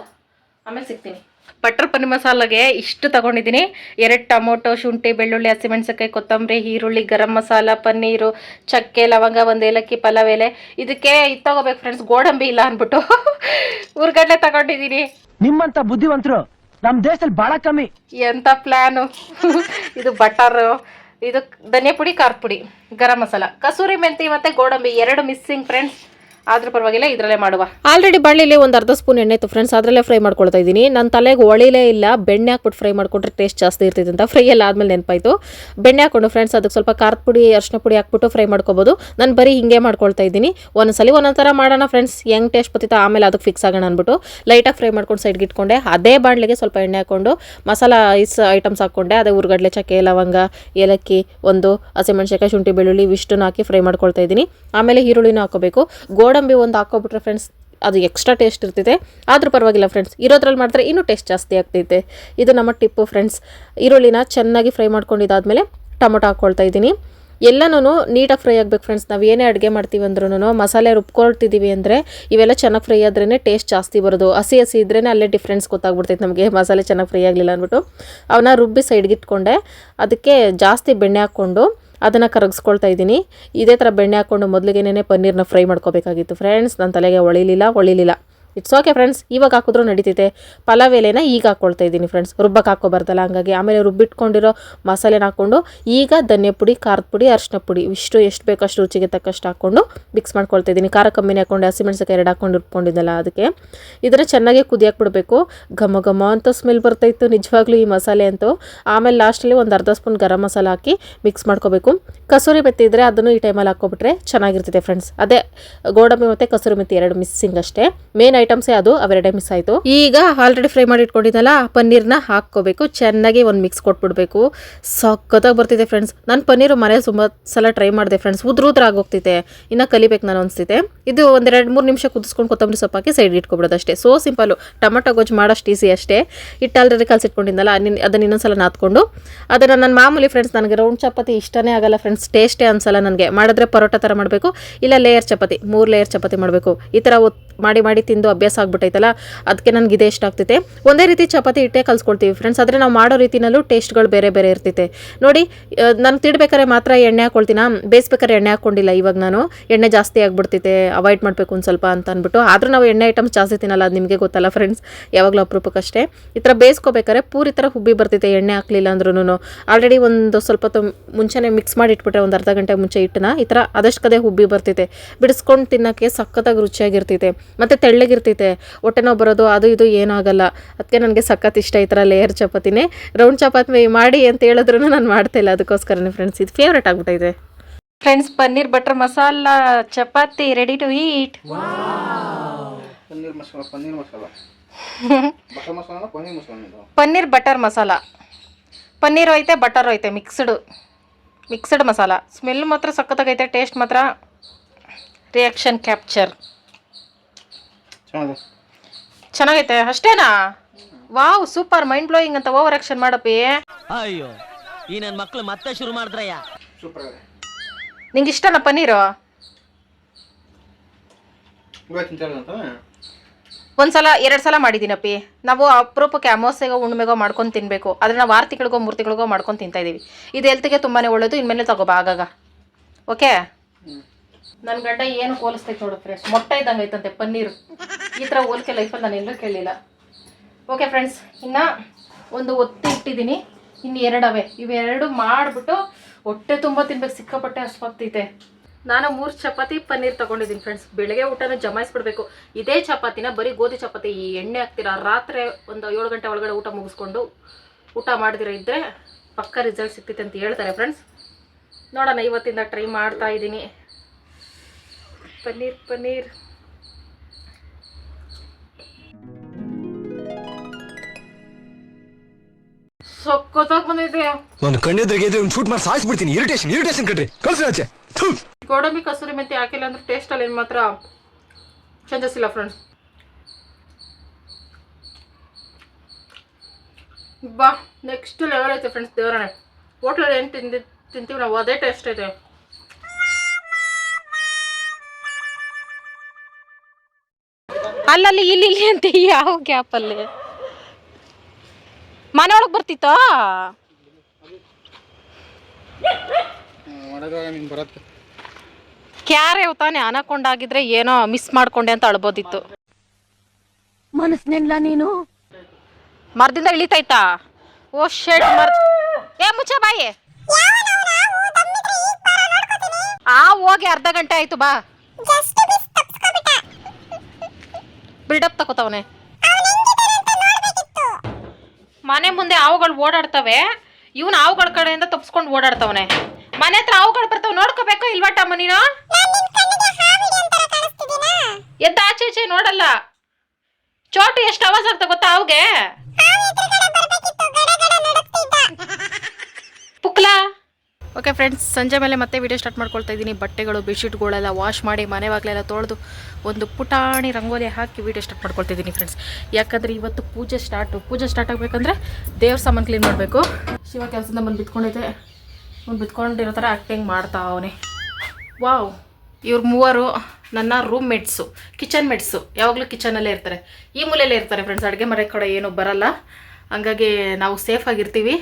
ಆಮೇಲೆ ಸಿಗ್ತೀನಿ. ಬಟರ್ ಪನ್ನೀರ್ ಮಸಾಲಾಗೆ ಇಷ್ಟು ತಗೊಂಡಿದ್ದೀನಿ. ಎರಡು ಟೊಮೊಟೊ ಶುಂಠಿ ಬೆಳ್ಳುಳ್ಳಿ ಹಸಿಮೆಣಸಿನ್ಕಾಯಿ ಕೊತ್ತಂಬರಿ ಈರುಳ್ಳಿ ಗರಂ ಮಸಾಲ ಪನ್ನೀರು ಚಕ್ಕೆ ಲವಂಗ ಒಂದು ಏಲಕ್ಕಿ ಪಲಾವ್ ಎಲೆ. ಇದಕ್ಕೆ ಇದು ತಗೋಬೇಕು ಫ್ರೆಂಡ್ಸ್ ಗೋಡಂಬಿ ಇಲ್ಲ ಅಂದ್ಬಿಟ್ಟು ಊರ್ಗಡ್ಲೆ [LAUGHS] ತಗೊಂಡಿದ್ದೀನಿ
ನಿಮ್ಮಂತ ಬುದ್ಧಿವಂತರು ನಮ್ ದೇಶದಲ್ಲಿ ಬಹಳ ಕಮ್ಮಿ.
ಎಂತ ಪ್ಲಾನ್ ಇದು ಬಟರ್ ಇದು ಧನಿಯಾ ಪುಡಿ ಖಾರದ ಪುಡಿ, ಗರಂ ಮಸಾಲ. ಕಸೂರಿ ಮೆಂತಿ ಮತ್ತೆ ಗೋಡಂಬಿ, ಎರಡು ಮಿಸ್ಸಿಂಗ್ ಫ್ರೆಂಡ್ಸ್ ಆದ್ರೂ ಪರವಾಗಿಲ್ಲ, ಇದರಲ್ಲೇ ಮಾಡುವ.
ಆಲ್ರೆಡಿ ಬಾಣಲಿಲಿ ಒಂದು ಅರ್ಧ ಸ್ಪೂನ್ ಎಣ್ಣೆ ಇತ್ತು ಫ್ರೆಂಡ್ಸ್ ಅದರಲ್ಲೇ ಫ್ರೈ ಮಾಡ್ಕೊಳ್ತಾ ಇದ್ದೀನಿ. ನನ್ನ ತಲೆಗೆ ಒಳಿಲೇ ಇಲ್ಲ, ಬೆಣ್ಣೆ ಹಾಕ್ಬಿಟ್ಟು ಫ್ರೈ ಮಾಡ್ಕೊಂಡ್ರೆ ಟೇಸ್ಟ್ ಜಾಸ್ತಿ ಇರ್ತೈತೆ ಅಂತ ಫ್ರೈ ಎಲ್ಲ ಆದಮೇಲೆ ನೆನಪಾಯಿತು. ಬೆಣ್ಣೆ ಹಾಕೊಂಡು ಫ್ರೆಂಡ್ಸ್ ಅದಕ್ಕೆ ಸ್ವಲ್ಪ ಖಾರದ ಪುಡಿ, ಅರ್ಶಿನ ಪುಡಿ ಹಾಕ್ಬಿಟ್ಟು ಫ್ರೈ ಮಾಡ್ಕೋಬೋದು. ನಾನು ಬರೀ ಹಿಂಗೆ ಮಾಡ್ಕೊಳ್ತಾ ಇದ್ದೀನಿ. ಒಂದ್ಸಲಿ ಒಂದೊಂದು ಥರ ಮಾಡೋಣ ಫ್ರೆಂಡ್ಸ್ ಹೆಂಗೆ ಟೇಸ್ಟ್ ಬರ್ತಿತ್ತು ಆಮೇಲೆ ಅದಕ್ಕೆ ಫಿಕ್ಸ್ ಆಗೋಣ ಅಂದ್ಬಿಟ್ಟು. ಲೈಟಾಗಿ ಫ್ರೈ ಮಾಡ್ಕೊಂಡು ಸೈಡ್ಗೆ ಇಟ್ಕೊಂಡೆ. ಅದೇ ಬಾಣಲಿಗೆ ಸ್ವಲ್ಪ ಎಣ್ಣೆ ಹಾಕ್ಕೊಂಡು ಮಸಾಲ ಐಸ್ ಐಟಮ್ಸ್ ಹಾಕ್ಕೊಂಡೆ. ಅದೇ ಉರ್ಗಡ್ಲೆ ಚಕ್ಕೆ, ಲವಂಗ, ಏಲಕ್ಕಿ, ಒಂದು ಹಸಿಮೆಣ್ಸಿನ್ಕಾಯಿ, ಶುಂಠಿ, ಬೆಳ್ಳುಳ್ಳಿ, ಇವಿಷ್ಟನ್ನು ಹಾಕಿ ಫ್ರೈ ಮಾಡ್ಕೊಳ್ತಾ ಇದ್ದೀನಿ. ಆಮೇಲೆ ಈರುಳ್ಳಿನೂ ಹಾಕೋಬೇಕು ಗೋಡಂಬಿ ಒಂದು ಹಾಕೋಬಿಟ್ರೆ ಫ್ರೆಂಡ್ಸ್ ಅದು ಎಕ್ಸ್ಟ್ರಾ ಟೇಸ್ಟ್ ಇರ್ತಿದೆ. ಆದರೂ ಪರವಾಗಿಲ್ಲ ಫ್ರೆಂಡ್ಸ್ ಇರೋದ್ರಲ್ಲಿ ಮಾಡಿದ್ರೆ ಇನ್ನೂ ಟೇಸ್ಟ್ ಜಾಸ್ತಿ ಆಗ್ತೈತೆ ಇದು ನಮ್ಮ ಟಿಪ್ಪು ಫ್ರೆಂಡ್ಸ್ ಈರುಳ್ಳಿನ ಚೆನ್ನಾಗಿ ಫ್ರೈ ಮಾಡ್ಕೊಂಡಿದ್ದಾದಮೇಲೆ ಟೊಮೊಟೊ ಹಾಕ್ಕೊಳ್ತಾ ಇದ್ದೀನಿ.
ಎಲ್ಲನೂ ನೀಟಾಗಿ ಫ್ರೈ ಆಗಬೇಕು ಫ್ರೆಂಡ್ಸ್ ನಾವು ಏನೇ ಅಡುಗೆ ಮಾಡ್ತೀವಿ ಅಂದ್ರೂ ಮಸಾಲೆ ರುಬ್ಕೊಳ್ತಿದ್ದೀವಿ ಅಂದರೆ ಇವೆಲ್ಲ ಚೆನ್ನಾಗಿ ಫ್ರೈ ಆದ್ರೇ ಟೇಸ್ಟ್ ಜಾಸ್ತಿ ಬರೋದು. ಹಸಿ ಹಸಿ ಇದ್ರೇ ಅಲ್ಲೇ ಡಿಫ್ರೆನ್ಸ್ ಗೊತ್ತಾಗ್ಬಿಡ್ತೈತೆ ನಮಗೆ ಮಸಾಲೆ ಚೆನ್ನಾಗಿ ಫ್ರೈ ಆಗಲಿಲ್ಲ ಅಂದ್ಬಿಟ್ಟು. ಅವನ್ನ ರುಬ್ಬಿ ಸೈಡ್ಗೆ ಇಟ್ಕೊಂಡೆ. ಅದಕ್ಕೆ ಜಾಸ್ತಿ ಬೆಣ್ಣೆ ಹಾಕ್ಕೊಂಡು ಅದನ್ನು ಕರಗಿಸ್ಕೊಳ್ತಾ ಇದ್ದೀನಿ. ಇದೇ ಥರ ಬೆಣ್ಣೆ ಹಾಕ್ಕೊಂಡು ಮೊದಲಿಗೆನೇ ಪನ್ನೀರ್ನ ಫ್ರೈ ಮಾಡ್ಕೋಬೇಕಾಗಿತ್ತು. ಫ್ರೆಂಡ್ಸ್ ನನ್ನ ತಲೆಗೆ ಹೊಳಿಲಿಲ್ಲ ಹೊಳಿಲಿಲ್ಲ ಇಟ್ಸ್ ಓಕೆ ಫ್ರೆಂಡ್ಸ್ ಇವಾಗ ಹಾಕಿದ್ರೂ ನಡೀತೈತೆ ಪಲಾವ್ ಎಲೆನ ಈಗ ಹಾಕ್ಕೊಳ್ತಾ ಇದ್ದೀನಿ ಫ್ರೆಂಡ್ಸ್ ರುಬ್ಬಕ್ಕೆ ಹಾಕೋಬಾರ್ದಲ್ಲ ಹಂಗಾಗಿ. ಆಮೇಲೆ ರುಬ್ಬಿಟ್ಕೊಂಡಿರೋ ಮಸಾಲೆನ ಹಾಕ್ಕೊಂಡು ಈಗ ಧನ್ಯ ಪುಡಿ, ಖಾರದ ಪುಡಿ, ಅರಿಶಿನ ಪುಡಿ. ಇಷ್ಟು, ಎಷ್ಟು ಬೇಕಷ್ಟು ರುಚಿಗೆ ತಕ್ಕಷ್ಟು ಹಾಕ್ಕೊಂಡು ಮಿಕ್ಸ್ ಮಾಡ್ಕೊಳ್ತಾ ಇದ್ದೀನಿ. ಖಾರ ಕಮ್ಮಿನೇ ಹಾಕ್ಕೊಂಡು ಹಸಿಮೆಣ್ಸಿಕಾಯಿ ಎರಡು ಹಾಕ್ಕೊಂಡು ಇಟ್ಕೊಂಡಿದ್ದಲ್ಲ ಅದಕ್ಕೆ. ಇದನ್ನು ಚೆನ್ನಾಗಿ ಕುದಿಯಾಕ್ ಬಿಡಬೇಕು. ಘಮ ಘಮ ಅಂತ ಸ್ಮೆಲ್ ಬರ್ತಾಯಿತ್ತು ನಿಜವಾಗ್ಲೂ ಈ ಮಸಾಲೆ ಅಂತೂ. ಆಮೇಲೆ ಲಾಸ್ಟಲ್ಲಿ ಒಂದು ಅರ್ಧ ಸ್ಪೂನ್ ಗರಂ ಮಸಾಲ ಹಾಕಿ ಮಿಕ್ಸ್ ಮಾಡ್ಕೋಬೇಕು. ಕಸೂರಿ ಮೆತ್ತಿ ಇದ್ದರೆ ಅದನ್ನು ಈ ಟೈಮಲ್ಲಿ ಹಾಕ್ಕೊಬಿಟ್ರೆ ಚೆನ್ನಾಗಿರ್ತೈತೆ ಫ್ರೆಂಡ್ಸ್ ಅದೇ ಗೋಡಂಬಿ ಮತ್ತು ಕಸೂರಿ ಮೆತ್ತಿ ಎರಡು ಮಿಸ್ಸಿಂಗ್ ಅಷ್ಟೇ. ಮೇನ್ ಐಟಮ್ಸೇ ಅದು, ಅವೆರಡೇ ಮಿಸ್ ಆಯಿತು. ಈಗ ಆಲ್ರೆಡಿ ಫ್ರೈ ಮಾಡಿ ಇಟ್ಕೊಂಡಿದ್ದಲ್ಲ, ಪನ್ನೀರ್ನ ಹಾಕ್ಕೋಬೇಕು. ಚೆನ್ನಾಗಿ ಒಂದು ಮಿಕ್ಸ್ ಕೊಟ್ಬಿಡ್ಬೇಕು. ಸಖತ್ತಾಗಿ ಬರ್ತಿದೆ ಫ್ರೆಂಡ್ಸ್ ನಾನು ಪನ್ನೀರು ಮನೇಲಿ ತುಂಬ ಸಲ ಟ್ರೈ ಮಾಡಿದೆ ಫ್ರೆಂಡ್ಸ್ ಉದ್ರ ಉದ್ರ ಆಗೋಗ್ತಿದೆ ಇನ್ನು ಕಲಿಬೇಕು ನಾನು ಅನಿಸ್ತಿದೆ ಇದು ಒಂದೆರಡು ಮೂರು ನಿಮಿಷ ಕುದಿಸ್ಕೊಂಡು ಕೊತ್ತಂಬರಿ ಸೊಪ್ಪು ಹಾಕಿ ಸೈಡ್ ಇಟ್ಕೊಬಿಡೋದು ಅಷ್ಟೇ. ಸೋ ಸಿಂಪಲ್ಲು ಟೊಮೆಟೊ ಗೊಜ್ಜು ಮಾಡೋಷ್ಟು ಈಸಿ ಅಷ್ಟೇ. ಹಿಟ್ಟು ಆಲ್ರೆಡಿ ಕಲಸಿಟ್ಕೊಂಡಿದ್ದಲ್ಲ ಅದನ್ನ ಇನ್ನೊಂದ್ಸಲ ನಾದ್ಕೊಂಡು. ಅದನ್ನು ನನ್ನ ಮಾಮೂಲಿ ಫ್ರೆಂಡ್ಸ್ ನನಗೆ ರೌಂಡ್ ಚಪಾತಿ ಇಷ್ಟನೇ ಆಗಲ್ಲ ಫ್ರೆಂಡ್ಸ್ ಟೇಸ್ಟೇ ಅನ್ಸಲ್ಲ ನನಗೆ. ಮಾಡಿದ್ರೆ ಪರೋಟ ಥರ ಮಾಡಬೇಕು. ಇಲ್ಲ ಲೇಯರ್ ಚಪಾತಿ. ಮೂರು ಲೇಯರ್ ಚಪಾತಿ ಮಾಡಬೇಕು. ಈ ಥರ ಮಾಡಿ ಮಾಡಿ ತಿಂದು ಅಭ್ಯಾಸ ಆಗ್ಬಿಟ್ಟೈತಲ್ಲ? ಅದಕ್ಕೆ ನನಗೆ ಇದೇ ಇಷ್ಟ ಆಗ್ತೈತೆ. ಒಂದೇ ರೀತಿ ಚಪಾತಿ ಹಿಟ್ಟೆ ಕಲ್ಸ್ಕೊಳ್ತೀವಿ ಫ್ರೆಂಡ್ಸ್ ಆದರೆ ನಾವು ಮಾಡೋ ರೀತಿನಲ್ಲೂ ಟೇಸ್ಟ್ಗಳು ಬೇರೆ ಬೇರೆ ಇರ್ತೈತೆ. ನೋಡಿ ನನಗೆ ತಿಡ್ಬೇಕಾದ್ರೆ ಮಾತ್ರ ಎಣ್ಣೆ ಹಾಕೊಳ್ತೀನ? ಬೇಯಿಸ್ಬೇಕಾದ್ರೆ ಎಣ್ಣೆ ಹಾಕ್ಕೊಂಡಿಲ್ಲ ಇವಾಗ ನಾನು. ಎಣ್ಣೆ ಜಾಸ್ತಿ ಆಗ್ಬಿಡ್ತೈತೆ ಅವಾಯ್ಡ್ ಮಾಡಬೇಕು ಒಂದು ಸ್ವಲ್ಪ ಅಂತ ಅಂದ್ಬಿಟ್ಟು. ಆದರೂ ನಾವು ಎಣ್ಣೆ ಐಟಮ್ಸ್ ಜಾಸ್ತಿ ತಿನ್ನಲ್ಲ, ಅದು ನಿಮಗೆ ಗೊತ್ತಲ್ಲ ಫ್ರೆಂಡ್ಸ್ ಯಾವಾಗಲೂ ಅಪರೂಪಕ್ಕಷ್ಟೇ. ಈ ಥರ ಬೇಯಿಸ್ಕೋಬೇಕಾದ್ರೆ ಪೂರಿ ಥರ ಹುಬ್ಬಿ ಬರ್ತೈತೆ, ಎಣ್ಣೆ ಹಾಕ್ಲಿಲ್ಲ ಅಂದ್ರೂ ಆಲ್ರೆಡಿ ಒಂದು ಸ್ವಲ್ಪ ಮುಂಚೆನೆ ಮುಂಚೆನೇ ಮಿಕ್ಸ್ ಮಾಡಿ ಇಟ್ಬಿಟ್ರೆ ಒಂದು ಅರ್ಧ ಗಂಟೆ ಮುಂಚೆ ಇಟ್ಟನ ಈ ಥರ ಅದಷ್ಟು ಕದೇ ಹುಬ್ಬಿ ಬರ್ತೈತೆ. ಬಿಡಿಸ್ಕೊಂಡು ತಿನ್ನೋಕ್ಕೆ ಸಖತ್ತಾಗಿ ರುಚಿಯಾಗಿರ್ತೈತೆ. ಮತ್ತು ತೆಳ್ಳಗಿರ್ತೈತೆ ಹೊಟ್ಟೆ ನೋವು ಬರೋದು ಅದು ಇದು ಏನಾಗಲ್ಲ. ಆಗಲ್ಲ ಅದಕ್ಕೆ ನನಗೆ ಸಖತ್ ಇಷ್ಟ ಈ ಥರ ಲೇಯರ್ ಚಪಾತಿನೇ. ರೌಂಡ್ ಚಪಾತಿ ಮಾಡಿ ಅಂತ ಹೇಳಿದ್ರು ನಾನು ಮಾಡ್ತಾ ಇಲ್ಲ. ಅದಕ್ಕೋಸ್ಕರನೇ ಫ್ರೆಂಡ್ಸ್ ಇದು ಫೇವ್ರೇಟ್ ಆಗ್ಬಿಟ್ಟೈತೆ
friends paneer butter masala chapati ready to eat
paneer masala paneer masala. [LAUGHS] Butter masala paneer masala
paneer butter masala. Paneer ಐತೆ ಬಟರ್ ಐತೆ ಮಿಕ್ಸ್ಡ್ ಮಿಕ್ಸ್ಡ್ ಮಸಾಲ. ಸ್ಮೆಲ್ ಮಾತ್ರ ಸಖತ್ತಾಗೈತೆ ಟೇಸ್ಟ್ ಮಾತ್ರ ರಿಯಾಕ್ಷನ್ ಕ್ಯಾಪ್ಚರ್
ಚೆನ್ನಾಗಿದೆ.
ಚೆನ್ನಾಗೈತೆ ಅಷ್ಟೇನಾ? ವಾವ್ ಸೂಪರ್ ಮೈಂಡ್ ಬ್ಲೋಯಿಂಗ್ ಅಂತ over action ಮಾಡಪ್ಪಿ.
ಅಯ್ಯೋ ಈ ನನ್ನ ಮಕ್ಕಳು ಮತ್ತೆ ಶುರು ಮಾಡಿದ್ರಯ್ಯ.
ಸೂಪರ್
ನಿಂಗೆ ಇಷ್ಟನಾ ಪನ್ನೀರು
ಇವತ್ತು
ಒಂದ್ಸಲ ಎರಡು ಸಲ ಮಾಡಿದ್ದೀನಪ್ಪಿ. ನಾವು ಅಪರೂಪಕ್ಕೆ ಅಮಾವಾಸ್ಯೆಗೋ ಹುಣ್ಣಿಮೆಗೋ ಮಾಡ್ಕೊಂಡು ತಿನ್ನಬೇಕು ಆದರೆ ನಾವು ಆರು ತಿಂಗಳಿಗೋ ಮೂರು ತಿಂಗಳಿಗೋ ಮಾಡ್ಕೊಂಡು ತಿಂತಾ ಇದ್ದೀವಿ ಇದು ಹೆಲ್ತ್ಗೆ ತುಂಬಾ ಒಳ್ಳೇದು ಇನ್ಮೇಲೆ ತಗೋಬಾ ಆಗಾಗ. ಓಕೆ ನನ್ನ ಗಂಡ ಏನು ಹೋಲಿಸ್ತೈತೆ ನೋಡು ಫ್ರೆಂಡ್ಸ್ ಮೊಟ್ಟೆ ಇದ್ದಂಗೆ ಐತಂತೆ, ಪನ್ನೀರು. ಈ ಥರ ಹೋಲಿಕೆ ಲೈಫಲ್ಲಿ ನಾನು ಎಲ್ಲೂ ಕೇಳಲಿಲ್ಲ ಓಕೆ ಫ್ರೆಂಡ್ಸ್ ಇನ್ನು ಒಂದು ಒತ್ತಿ ಇಟ್ಟಿದ್ದೀನಿ ಇನ್ನು ಎರಡವೇ. ಇವೆರಡು ಮಾಡಿಬಿಟ್ಟು ಹೊಟ್ಟೆ ತುಂಬ ತಿನ್ಬೇಕು, ಸಿಕ್ಕಾಪಟ್ಟೆ ಹಸ್ವಾಗ್ತೈತೆ ನಾನು ಮೂರು ಚಪಾತಿ, ಪನ್ನೀರ್ ತಗೊಂಡಿದ್ದೀನಿ ಫ್ರೆಂಡ್ಸ್ ಬೆಳಗ್ಗೆ ಊಟನ ಜಮಾಯಿಸ್ಬಿಡ್ಬೇಕು. ಇದೇ ಚಪಾತಿನ, ಬರೀ ಗೋಧಿ ಚಪಾತಿ. ಈ ಎಣ್ಣೆ ಹಾಕ್ತೀರ? ರಾತ್ರಿ ಒಂದು ಏಳು ಗಂಟೆ ಒಳಗಡೆ ಊಟ ಮುಗಿಸ್ಕೊಂಡು ಊಟ ಮಾಡಿದಿರ ಇದ್ದರೆ ಪಕ್ಕ ರಿಸಲ್ಟ್ ಸಿಗ್ತೈತೆ ಅಂತ ಹೇಳ್ತಾರೆ ಫ್ರೆಂಡ್ಸ್ ನೋಡೋಣ, ಇವತ್ತಿಂದ ಟ್ರೈ ಮಾಡ್ತಾ ಇದ್ದೀನಿ. ಪನ್ನೀರ್ ಪನ್ನೀರ್. ಸೊಕ್ಕೋತಾಗ ಬಂದೈತೆ
ನಾನು ಕಣ್ಣೆದ್ರಿಗೆ ಒಂದು ಶೂಟ್ ಮಾಡಿ ಸಾಯಿಸ್ಬಿಡ್ತೀನಿ. ಇರಿಟೇಷನ್ ಇರಿಟೇಷನ್ ಕಣ್ರಿ. ಕಳ್ಸಿ ಆಚೆ.
ಗೋಡಂಬಿ ಕಸೂರಿ ಮೆಂತೆ ಹಾಕಿಲ್ಲ ಅಂದ್ರೆ ಟೇಸ್ಟಲ್ಲಿ ಏನು ಮಾತ್ರ ಚೇಂಜಸ್ ಇಲ್ಲ ಫ್ರೆಂಡ್ಸ್ ಬಾ ನೆಕ್ಸ್ಟ್ ಲೆವೆಲ್ ಐತೆ ಫ್ರೆಂಡ್ಸ್ ದೇವರನೆ ಹೋಟ್ಲಲ್ಲಿ ಏನು ತಿಂದಿ ತಿಂತೀವಿ ನಾವು ಅದೇ ಟೇಸ್ಟ್ ಐತೆ ಅಲ್ಲಲ್ಲಿ ಇಲ್ಲಿ ಇಲ್ಲಿ ಅಂತ ಯಾವ ಗ್ಯಾಪಲ್ಲಿ ಮನೆ ಒಳಗೆ ಬರ್ತಿತ್ತೋ? ಕ್ಯಾರೆ ತಾನೆ ಅನಕೊಂಡಾಗಿದ್ರೆ ಏನೋ ಮಿಸ್ ಮಾಡ್ಕೊಂಡೆ ಅಂತ ಅಳ್ಬೋದಿತ್ತು.
ಮನಸ್ನೆಲ್ಲ ನೀನು?
ಮರದಿಂದ ಇಳಿತೈತಾ ಓ ಶೆಡ್ ಮರ್ ಏ ಮುಚ್ಚ ಬಾಯಿ. ಆ ಹೋಗಿ ಅರ್ಧ ಗಂಟೆ ಆಯ್ತು ಬಾ. ಬಿಲ್ಡಪ್ ತಗೋತಾವನೆ. ಮನೆ ಮುಂದೆ ಹಾವುಗಳು ಓಡಾಡ್ತವೆ ಇವನು ಹಾವುಗಳ ಕಡೆಯಿಂದ ತಪ್ಸ್ಕೊಂಡು ಓಡಾಡ್ತವನೆ. ಮನೆ ಹತ್ರ ಹಾವುಗಳು ಬರ್ತಾವ ನೋಡ್ಕೋಬೇಕು ಇಲ್ವಟ್ಟಮ್ಮ ನೀನು? ಎದ್ದ ಆಚೆ ಈಚೆ ನೋಡಲ್ಲ. ಚೋಟು ಎಷ್ಟು ಆವಾಜ್ ಆಗ್ತಾ ಗೊತ್ತಾ ಅವ್ಗೆ ಪುಕ್ಲಾ? ಓಕೆ ಫ್ರೆಂಡ್ಸ್ ಸಂಜೆ ಮೇಲೆ ಮತ್ತೆ ವಿಡಿಯೋ ಸ್ಟಾರ್ಟ್ ಮಾಡ್ಕೊಳ್ತಾ ಇದ್ದೀನಿ. ಬಟ್ಟೆಗಳು ಬೆಡ್ಶೀಟ್ಗಳೆಲ್ಲ ವಾಶ್ ಮಾಡಿ ಮನೆ ಬಾಗಿಲೆಲ್ಲ ತೊಳೆದು ಒಂದು ಪುಟಾಣಿ ರಂಗೋಲಿ ಹಾಕಿ ವಿಡಿಯೋ ಸ್ಟಾರ್ಟ್ ಮಾಡ್ಕೊಳ್ತಾ ಇದ್ದೀನಿ ಫ್ರೆಂಡ್ಸ್ ಯಾಕಂದರೆ ಇವತ್ತು ಪೂಜೆ ಸ್ಟಾರ್ಟು ಪೂಜೆ ಸ್ಟಾರ್ಟ್ ಆಗಬೇಕಂದ್ರೆ ದೇವ್ರ ಸಾಮಾನು ಕ್ಲೀನ್ ಮಾಡಬೇಕು. ಶಿವ ಕೆಲಸದಿಂದ ಬಂದು ಬಿತ್ಕೊಂಡಿದ್ದೆ ಅವ್ನು ಬಿತ್ಕೊಂಡಿರೋ ಥರ ಆ್ಯಕ್ಟಿಂಗ್ ಮಾಡ್ತಾ ಅವನೇ. ವಾವ್ ಇವ್ರ ಮೂವರು ನನ್ನ ರೂಮ್ ಮೇಟ್ಸು ಕಿಚನ್ ಮೇಟ್ಸು ಯಾವಾಗಲೂ ಕಿಚನಲ್ಲೇ ಇರ್ತಾರೆ. ಈ ಮೂಲೆಯಲ್ಲೇ ಇರ್ತಾರೆ ಫ್ರೆಂಡ್ಸ್ ಅಡುಗೆ ಮನೆ ಕಡೆ ಏನೂ ಬರಲ್ಲ. ಹಂಗಾಗಿ ನಾವು ಸೇಫ್ ಆಗಿರ್ತೀವಿ.